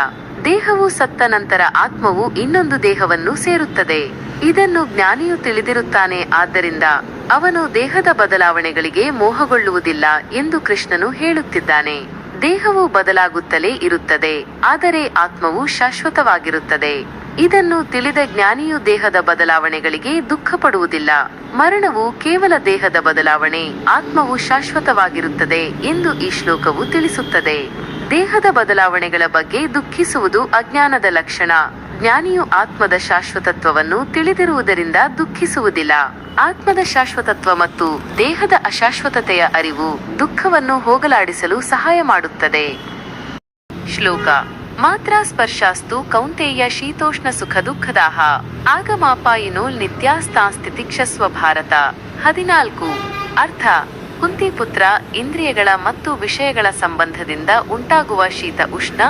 ದೇಹವು ಸತ್ತ ನಂತರ ಆತ್ಮವು ಇನ್ನೊಂದು ದೇಹವನ್ನು ಸೇರುತ್ತದೆ. ಇದನ್ನು ಜ್ಞಾನಿಯು ತಿಳಿದಿರುತ್ತಾನೆ, ಆದ್ದರಿಂದ ಅವನು ದೇಹದ ಬದಲಾವಣೆಗಳಿಗೆ ಮೋಹಗೊಳ್ಳುವುದಿಲ್ಲ ಎಂದು ಕೃಷ್ಣನು ಹೇಳುತ್ತಿದ್ದಾನೆ. ದೇಹವು ಬದಲಾಗುತ್ತಲೇ ಇರುತ್ತದೆ, ಆದರೆ ಆತ್ಮವು ಶಾಶ್ವತವಾಗಿರುತ್ತದೆ. ಇದನ್ನು ತಿಳಿದ ಜ್ಞಾನಿಯು ದೇಹದ ಬದಲಾವಣೆಗಳಿಗೆ ದುಃಖ ಪಡುವುದಿಲ್ಲ. ಮರಣವು ಕೇವಲ ದೇಹದ ಬದಲಾವಣೆ, ಆತ್ಮವು ಶಾಶ್ವತವಾಗಿರುತ್ತದೆ ಎಂದು ಈ ಶ್ಲೋಕವು ತಿಳಿಸುತ್ತದೆ. ದೇಹದ ಬದಲಾವಣೆಗಳ ಬಗ್ಗೆ ದುಃಖಿಸುವುದು ಅಜ್ಞಾನದ ಲಕ್ಷಣ. ಜ್ಞಾನಿಯು ಆತ್ಮದ ಶಾಶ್ವತತ್ವವನ್ನು ತಿಳಿದಿರುವುದರಿಂದ ದುಃಖಿಸುವುದಿಲ್ಲ. ಆತ್ಮದ ಶಾಶ್ವತತ್ವ ಮತ್ತು ದೇಹದ ಅಶಾಶ್ವತತೆಯ ಅರಿವು ದುಃಖವನ್ನು ಹೋಗಲಾಡಿಸಲು ಸಹಾಯ ಮಾಡುತ್ತದೆ. ಶ್ಲೋಕ ಮಾತ್ರ ಸ್ಪರ್ಶಾಸ್ತು ಕೌಂತೇಯ ಶೀತೋಷ್ಣ ಸುಖ ದುಃಖದಾಹ. ಆಗಮಾಪಾಯಿನೋ ನಿತ್ಯಾಸ್ತಾಸ್ತಿತಿಕ್ಷಸ್ವ ಭಾರತ. ಹದಿನಾಲ್ಕು. ಅರ್ಥ. ಕುಂತಿಪುತ್ರ ಇಂದ್ರಿಯಗಳ ಮತ್ತು ವಿಷಯಗಳ ಸಂಬಂಧದಿಂದ ಉಂಟಾಗುವ ಶೀತ ಉಷ್ಣ,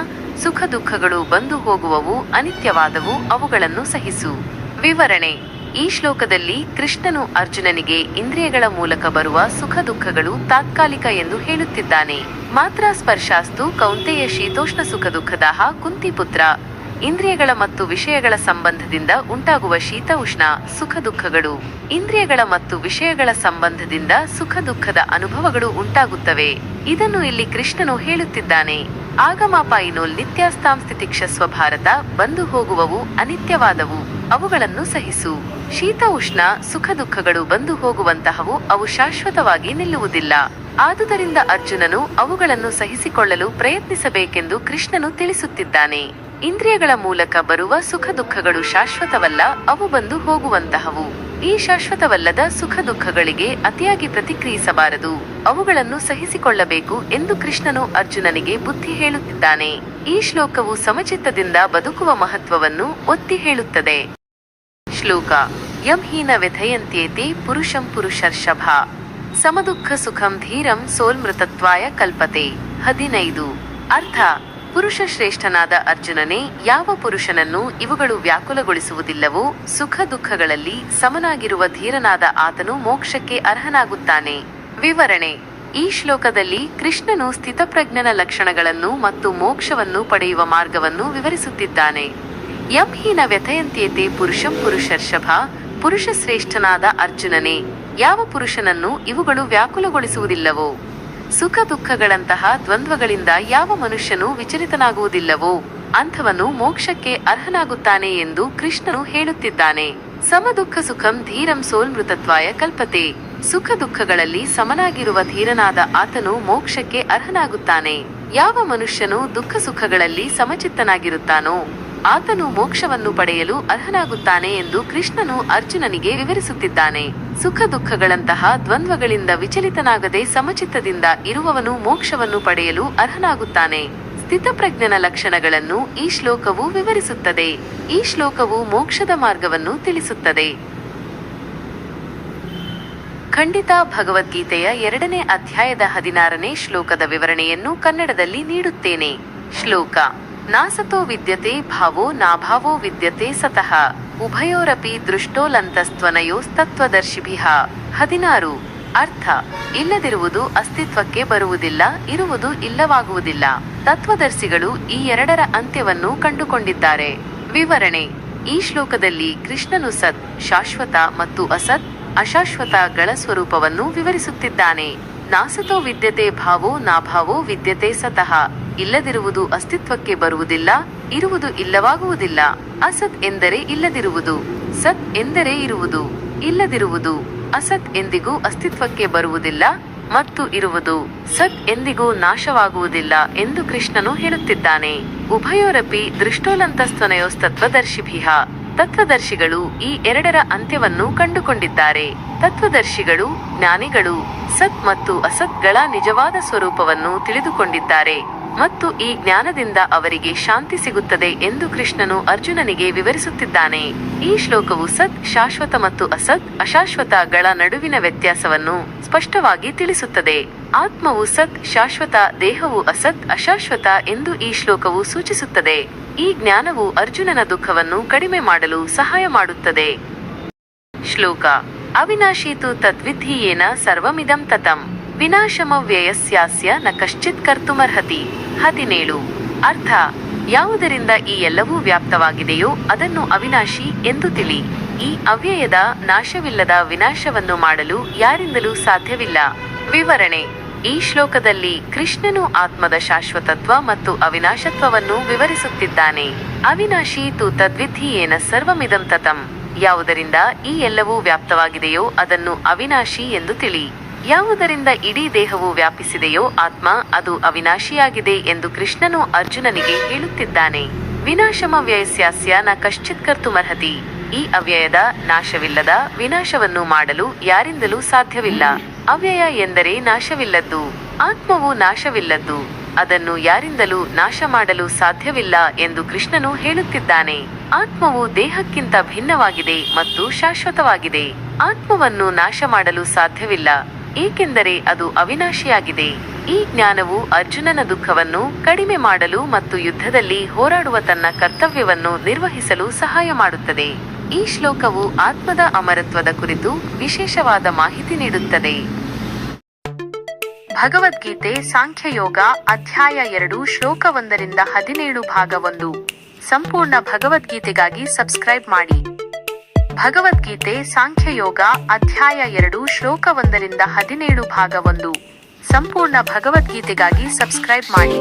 ಸುಖ ದುಃಖಗಳು ಬಂದು ಹೋಗುವವು, ಅನಿತ್ಯವಾದವು, ಅವುಗಳನ್ನು ಸಹಿಸು. ವಿವರಣೆ. ಈ ಶ್ಲೋಕದಲ್ಲಿ ಕೃಷ್ಣನು ಅರ್ಜುನನಿಗೆ ಇಂದ್ರಿಯಗಳ ಮೂಲಕ ಬರುವ ಸುಖ ದುಃಖಗಳು ತಾತ್ಕಾಲಿಕ ಎಂದು ಹೇಳುತ್ತಿದ್ದಾನೆ. ಮಾತ್ರ ಸ್ಪರ್ಶಾಸ್ತು ಕೌಂತೆಯ ಶೀತೋಷ್ಣ ಸುಖ ದುಃಖದಾಹ ಕುಂತಿಪುತ್ರ ಇಂದ್ರಿಯಗಳ ಮತ್ತು ವಿಷಯಗಳ ಸಂಬಂಧದಿಂದ ಉಂಟಾಗುವ ಶೀತ ಉಷ್ಣ ಸುಖ ದುಃಖಗಳು. ಇಂದ್ರಿಯಗಳ ಮತ್ತು ವಿಷಯಗಳ ಸಂಬಂಧದಿಂದ ಸುಖ ದುಃಖದ ಅನುಭವಗಳು ಉಂಟಾಗುತ್ತವೆ. ಇದನ್ನು ಇಲ್ಲಿ ಕೃಷ್ಣನು ಹೇಳುತ್ತಿದ್ದಾನೆ. ಆಗಮಾಪಾಯಿನೋ ನಿತ್ಯಾಸ್ತಾಂ ಸ್ಥಿತಿಕ್ಷ ಭಾರತ ಬಂದು ಹೋಗುವವು ಅನಿತ್ಯವಾದವು. ಅವುಗಳನ್ನು ಸಹಿಸು. ಶೀತ, ಉಷ್ಣ, ಸುಖ, ದುಃಖಗಳು ಬಂದು ಹೋಗುವಂತಹವು ಅವು ಶಾಶ್ವತವಾಗಿ ನಿಲ್ಲುವುದಿಲ್ಲ. ಆದುದರಿಂದ ಅರ್ಜುನನು ಅವುಗಳನ್ನು ಸಹಿಸಿಕೊಳ್ಳಲು ಪ್ರಯತ್ನಿಸಬೇಕೆಂದು ಕೃಷ್ಣನು ತಿಳಿಸುತ್ತಿದ್ದಾನೆ. ಇಂದ್ರಿಯಗಳ ಮೂಲಕ ಬರುವ ಸುಖ, ದುಃಖಗಳು ಶಾಶ್ವತವಲ್ಲ, ಅವು ಬಂದು ಹೋಗುವಂತಹವು. ಈ ಶಾಶ್ವತವಲ್ಲದ ಸುಖ, ದುಃಖಗಳಿಗೆ ಅತಿಯಾಗಿ ಪ್ರತಿಕ್ರಿಯಿಸಬಾರದು. ಅವುಗಳನ್ನು ಸಹಿಸಿಕೊಳ್ಳಬೇಕು ಎಂದು ಕೃಷ್ಣನು ಅರ್ಜುನನಿಗೆ ಬುದ್ಧಿ ಹೇಳುತ್ತಿದ್ದಾನೆ. ಈ ಶ್ಲೋಕವು ಸಮಚಿತ್ತದಿಂದ ಬದುಕುವ ಮಹತ್ವವನ್ನು ಒತ್ತಿ ಹೇಳುತ್ತದೆ. ಶ್ಲೋಕ. ಯಂ ಹೀನ ವ್ಯಥಯಂತ್ಯೇತಿ ಪುರುಷಂ ಪುರುಷರ್ಷಭ ಸಮದುಃಖ ಸುಖಂ ಧೀರಂ ಸೋಲ್ಮೃತತ್ವಾಯ ಕಲ್ಪತೆ. ಹದಿನೈದು. ಅರ್ಥ. ಪುರುಷ ಶ್ರೇಷ್ಠನಾದ ಅರ್ಜುನನೇ, ಯಾವ ಪುರುಷನನ್ನು ಇವುಗಳು ವ್ಯಾಕುಲಗೊಳಿಸುವುದಿಲ್ಲವೋ ಸುಖ ದುಃಖಗಳಲ್ಲಿ ಸಮನಾಗಿರುವ ಧೀರನಾದ ಆತನು ಮೋಕ್ಷಕ್ಕೆ ಅರ್ಹನಾಗುತ್ತಾನೆ. ವಿವರಣೆ. ಈ ಶ್ಲೋಕದಲ್ಲಿ ಕೃಷ್ಣನು ಸ್ಥಿತಪ್ರಜ್ಞನ ಲಕ್ಷಣಗಳನ್ನು ಮತ್ತು ಮೋಕ್ಷವನ್ನು ಪಡೆಯುವ ಮಾರ್ಗವನ್ನು ವಿವರಿಸುತ್ತಿದ್ದಾನೆ. ಯಂ ಹೀನ ವ್ಯಥಯಂತ್ಯೇತೆ ಪುರುಷಂ ಪುರುಷರ್ಷಭ ಪುರುಷ ಶ್ರೇಷ್ಠನಾದ ಅರ್ಜುನನೇ, ಯಾವ ಪುರುಷನನ್ನು ಇವುಗಳು ವ್ಯಾಕುಲಗೊಳಿಸುವುದಿಲ್ಲವೋ? ಸುಖ ದುಃಖಗಳಂತಹ ದ್ವಂದ್ವಗಳಿಂದ ಯಾವ ಮನುಷ್ಯನು ವಿಚಲಿತನಾಗುವುದಿಲ್ಲವೋ? ಅಂಥವನು ಮೋಕ್ಷಕ್ಕೆ ಅರ್ಹನಾಗುತ್ತಾನೆ ಎಂದು ಕೃಷ್ಣನು ಹೇಳುತ್ತಿದ್ದಾನೆ. ಸಮದುಃಖ ಸುಖಂ ಧೀರಂ ಸೋಲ್ಮೃತತ್ವಾಯ ಕಲ್ಪತೆ. ಸುಖ ದುಃಖಗಳಲ್ಲಿ ಸಮನಾಗಿರುವ ಧೀರನಾದ ಆತನು ಮೋಕ್ಷಕ್ಕೆ ಅರ್ಹನಾಗುತ್ತಾನೆ. ಯಾವ ಮನುಷ್ಯನು ದುಃಖ ಸುಖಗಳಲ್ಲಿ ಸಮಚಿತ್ತನಾಗಿರುತ್ತಾನೋ? ಆತನು ಮೋಕ್ಷವನ್ನು ಪಡೆಯಲು ಅರ್ಹನಾಗುತ್ತಾನೆ ಎಂದು ಕೃಷ್ಣನು ಅರ್ಜುನನಿಗೆ ವಿವರಿಸುತ್ತಿದ್ದಾನೆ. ಸುಖ ದುಃಖಗಳಂತಹ ದ್ವಂದ್ವಗಳಿಂದ ವಿಚಲಿತನಾಗದೆ ಸಮಚಿತ್ತದಿಂದ ಇರುವವನು ಮೋಕ್ಷವನ್ನು ಪಡೆಯಲು ಅರ್ಹನಾಗುತ್ತಾನೆ. ಸ್ಥಿತಪ್ರಜ್ಞನ ಲಕ್ಷಣಗಳನ್ನು ಈ ಶ್ಲೋಕವು ವಿವರಿಸುತ್ತದೆ. ಈ ಶ್ಲೋಕವು ಮೋಕ್ಷದ ಮಾರ್ಗವನ್ನು ತಿಳಿಸುತ್ತದೆ. ಖಂಡಿತ ಭಗವದ್ಗೀತೆಯ ಎರಡನೇ ಅಧ್ಯಾಯದ ಹದಿನಾರನೇ ಶ್ಲೋಕದ ವಿವರಣೆಯನ್ನು ಕನ್ನಡದಲ್ಲಿ ನೀಡುತ್ತೇನೆ. ಶ್ಲೋಕ ನಾಸತೋ ವಿದ್ಯತೆ ಭಾವೋ ನಾಭಾವೋ ವಿದ್ಯತೆ ಸತಃ. ಉಭಯೋರಪಿ ದೃಷ್ಟೋಲಂತಸ್ತ್ವನಯೋಸ್ತತ್ವದರ್ಶಿಭಿಹ ಹದಿನಾರು. ಅರ್ಥ. ಇಲ್ಲದಿರುವುದು ಅಸ್ತಿತ್ವಕ್ಕೆ ಬರುವುದಿಲ್ಲ, ಇರುವುದು ಇಲ್ಲವಾಗುವುದಿಲ್ಲ. ತತ್ವದರ್ಶಿಗಳು ಈ ಎರಡರ ಅಂತ್ಯವನ್ನು ಕಂಡುಕೊಂಡಿದ್ದಾರೆ. ವಿವರಣೆ. ಈ ಶ್ಲೋಕದಲ್ಲಿ ಕೃಷ್ಣನು ಸತ್, ಶಾಶ್ವತ ಮತ್ತು ಅಸತ್ ಅಶಾಶ್ವತಗಳ ಸ್ವರೂಪವನ್ನು ವಿವರಿಸುತ್ತಿದ್ದಾನೆ. ನಾಸತೋ ವಿದ್ಯತೆ ಭಾವೋ ನಾಭಾವೋ ವಿದ್ಯತೆ ಸತಃ. ಇಲ್ಲದಿರುವುದು ಅಸ್ತಿತ್ವಕ್ಕೆ ಬರುವುದಿಲ್ಲ, ಇರುವುದು ಇಲ್ಲವಾಗುವುದಿಲ್ಲ. ಅಸತ್ ಎಂದರೆ ಇಲ್ಲದಿರುವುದು, ಸತ್ ಎಂದರೆ ಇರುವುದು, ಇಲ್ಲದಿರುವುದು. ಅಸತ್ ಎಂದಿಗೂ ಅಸ್ತಿತ್ವಕ್ಕೆ ಬರುವುದಿಲ್ಲ ಮತ್ತು ಇರುವುದು, ಸತ್ ಎಂದಿಗೂ ನಾಶವಾಗುವುದಿಲ್ಲ ಎಂದು ಕೃಷ್ಣನು ಹೇಳುತ್ತಿದ್ದಾನೆ. ಉಭಯೋರಪಿ ದೃಷ್ಟೋಲಂತಸ್ತನಯೋಸ್ತತ್ವದರ್ಶಿಭಿಃ ತತ್ವದರ್ಶಿಗಳು ಈ ಎರಡರ ಅಂತ್ಯವನ್ನು ಕಂಡುಕೊಂಡಿದ್ದಾರೆ. ತತ್ವದರ್ಶಿಗಳು, ಜ್ಞಾನಿಗಳು, ಸತ್ ಮತ್ತು ಅಸತ್ಗಳ ನಿಜವಾದ ಸ್ವರೂಪವನ್ನು ತಿಳಿದುಕೊಂಡಿದ್ದಾರೆ. ಮತ್ತು ಈ ಜ್ಞಾನದಿಂದ ಅವರಿಗೆ ಶಾಂತಿ ಸಿಗುತ್ತದೆ ಎಂದು ಕೃಷ್ಣನು ಅರ್ಜುನನಿಗೆ ವಿವರಿಸುತ್ತಿದ್ದಾನೆ. ಈ ಶ್ಲೋಕವು ಸತ್, ಶಾಶ್ವತ ಮತ್ತು ಅಸತ್ ಅಶಾಶ್ವತಗಳ ನಡುವಿನ ವ್ಯತ್ಯಾಸವನ್ನು ಸ್ಪಷ್ಟವಾಗಿ ತಿಳಿಸುತ್ತದೆ. ಆತ್ಮವು ಸತ್, ಶಾಶ್ವತ, ದೇಹವು ಅಸತ್, ಅಶಾಶ್ವತ ಎಂದು ಈ ಶ್ಲೋಕವು ಸೂಚಿಸುತ್ತದೆ. ಈ ಜ್ಞಾನವು ಅರ್ಜುನನ ದುಃಖವನ್ನು ಕಡಿಮೆ ಮಾಡಲು ಸಹಾಯ ಮಾಡುತ್ತದೆ. ಶ್ಲೋಕ. ಅವಿನಾಶೀತು ತದ್ವಿಧೀಯೇನ ಸರ್ವಮಿದಂ ತತಂ. ವಿನಾಶಮವ್ಯಯಸ್ಯಾಸ್ಯ ನ ಕಶ್ಚಿತ್ ಕರ್ತುಮರ್ಹತಿ. ಹದಿನೇಳು. ಅರ್ಥ, ಯಾವುದರಿಂದ ಈ ಎಲ್ಲವೂ ವ್ಯಾಪ್ತವಾಗಿದೆಯೋ ಅದನ್ನು ಅವಿನಾಶಿ ಎಂದು ತಿಳಿ. ಈ ಅವ್ಯಯದ ನಾಶವಿಲ್ಲದ ವಿನಾಶವನ್ನು ಮಾಡಲು ಯಾರಿಂದಲೂ ಸಾಧ್ಯವಿಲ್ಲ. ವಿವರಣೆ, ಈ ಶ್ಲೋಕದಲ್ಲಿ ಕೃಷ್ಣನು ಆತ್ಮದ ಶಾಶ್ವತತ್ವ ಮತ್ತು ಅವಿನಾಶತ್ವವನ್ನು ವಿವರಿಸುತ್ತಿದ್ದಾನೆ. ಅವಿನಾಶಿ ತು ತದ್ವಿಧಿಯೇನ ಸರ್ವಮಿದಂ ತತಂ. ಯಾವುದರಿಂದ ಈ ಎಲ್ಲವೂ ವ್ಯಾಪ್ತವಾಗಿದೆಯೋ ಅದನ್ನು ಅವಿನಾಶಿ ಎಂದು ತಿಳಿ. ಯಾವುದರಿಂದ ಇಡೀ ದೇಹವು ವ್ಯಾಪಿಸಿದೆಯೋ ಆತ್ಮ ಅದು ಅವಿನಾಶಿಯಾಗಿದೆ ಎಂದು ಕೃಷ್ಣನು ಅರ್ಜುನನಿಗೆ ಹೇಳುತ್ತಿದ್ದಾನೆ. ವಿನಾಶಮ ವ್ಯಯಸ್ಯಾಸ್ಯ ನ ಕಶ್ಚಿತ್ ಕರ್ತುಮರ್ಹತಿ. ಈ ಅವ್ಯಯದ ನಾಶವಿಲ್ಲದ ವಿನಾಶವನ್ನು ಮಾಡಲು ಯಾರಿಂದಲೂ ಸಾಧ್ಯವಿಲ್ಲ. ಅವ್ಯಯ ಎಂದರೆ ನಾಶವಿಲ್ಲದ್ದು, ಆತ್ಮವು ನಾಶವಿಲ್ಲದ್ದು, ಅದನ್ನು ಯಾರಿಂದಲೂ ನಾಶ ಮಾಡಲು ಸಾಧ್ಯವಿಲ್ಲ ಎಂದು ಕೃಷ್ಣನು ಹೇಳುತ್ತಿದ್ದಾನೆ. ಆತ್ಮವು ದೇಹಕ್ಕಿಂತ ಭಿನ್ನವಾಗಿದೆ ಮತ್ತು ಶಾಶ್ವತವಾಗಿದೆ. ಆತ್ಮವನ್ನು ನಾಶ ಮಾಡಲು ಸಾಧ್ಯವಿಲ್ಲ. ಏಕೆಂದರೆ ಅದು ಅವಿನಾಶಿಯಾಗಿದೆ. ಈ ಜ್ಞಾನವು ಅರ್ಜುನನ ದುಃಖವನ್ನು ಕಡಿಮೆ ಮಾಡಲು ಮತ್ತು ಯುದ್ಧದಲ್ಲಿ ಹೋರಾಡುವ ತನ್ನ ಕರ್ತವ್ಯವನ್ನು ನಿರ್ವಹಿಸಲು ಸಹಾಯ ಮಾಡುತ್ತದೆ. ಈ ಶ್ಲೋಕವು ಆತ್ಮದ ಅಮರತ್ವದ ಕುರಿತು ವಿಶೇಷವಾದ ಮಾಹಿತಿ ನೀಡುತ್ತದೆ. ಭಗವದ್ಗೀತೆ ಸಾಂಖ್ಯಯೋಗ ಅಧ್ಯಾಯ ಎರಡು, ಶ್ಲೋಕ ಒಂದರಿಂದ ಹದಿನೇಳು ಭಾಗ ಒಂದು. ಸಂಪೂರ್ಣ ಭಗವದ್ಗೀತೆಗಾಗಿ ಸಬ್ಸ್ಕ್ರೈಬ್ ಮಾಡಿ. ಭಗವದ್ಗೀತೆ ಸಾಂಖ್ಯಯೋಗ ಅಧ್ಯಾಯ ಎರಡು ಶ್ಲೋಕ ಒಂದರಿಂದ ಹದಿನೇಳು ಭಾಗ ಒಂದು. ಸಂಪೂರ್ಣ ಭಗವದ್ಗೀತೆಗಾಗಿ ಸಬ್ಸ್ಕ್ರೈಬ್ ಮಾಡಿ.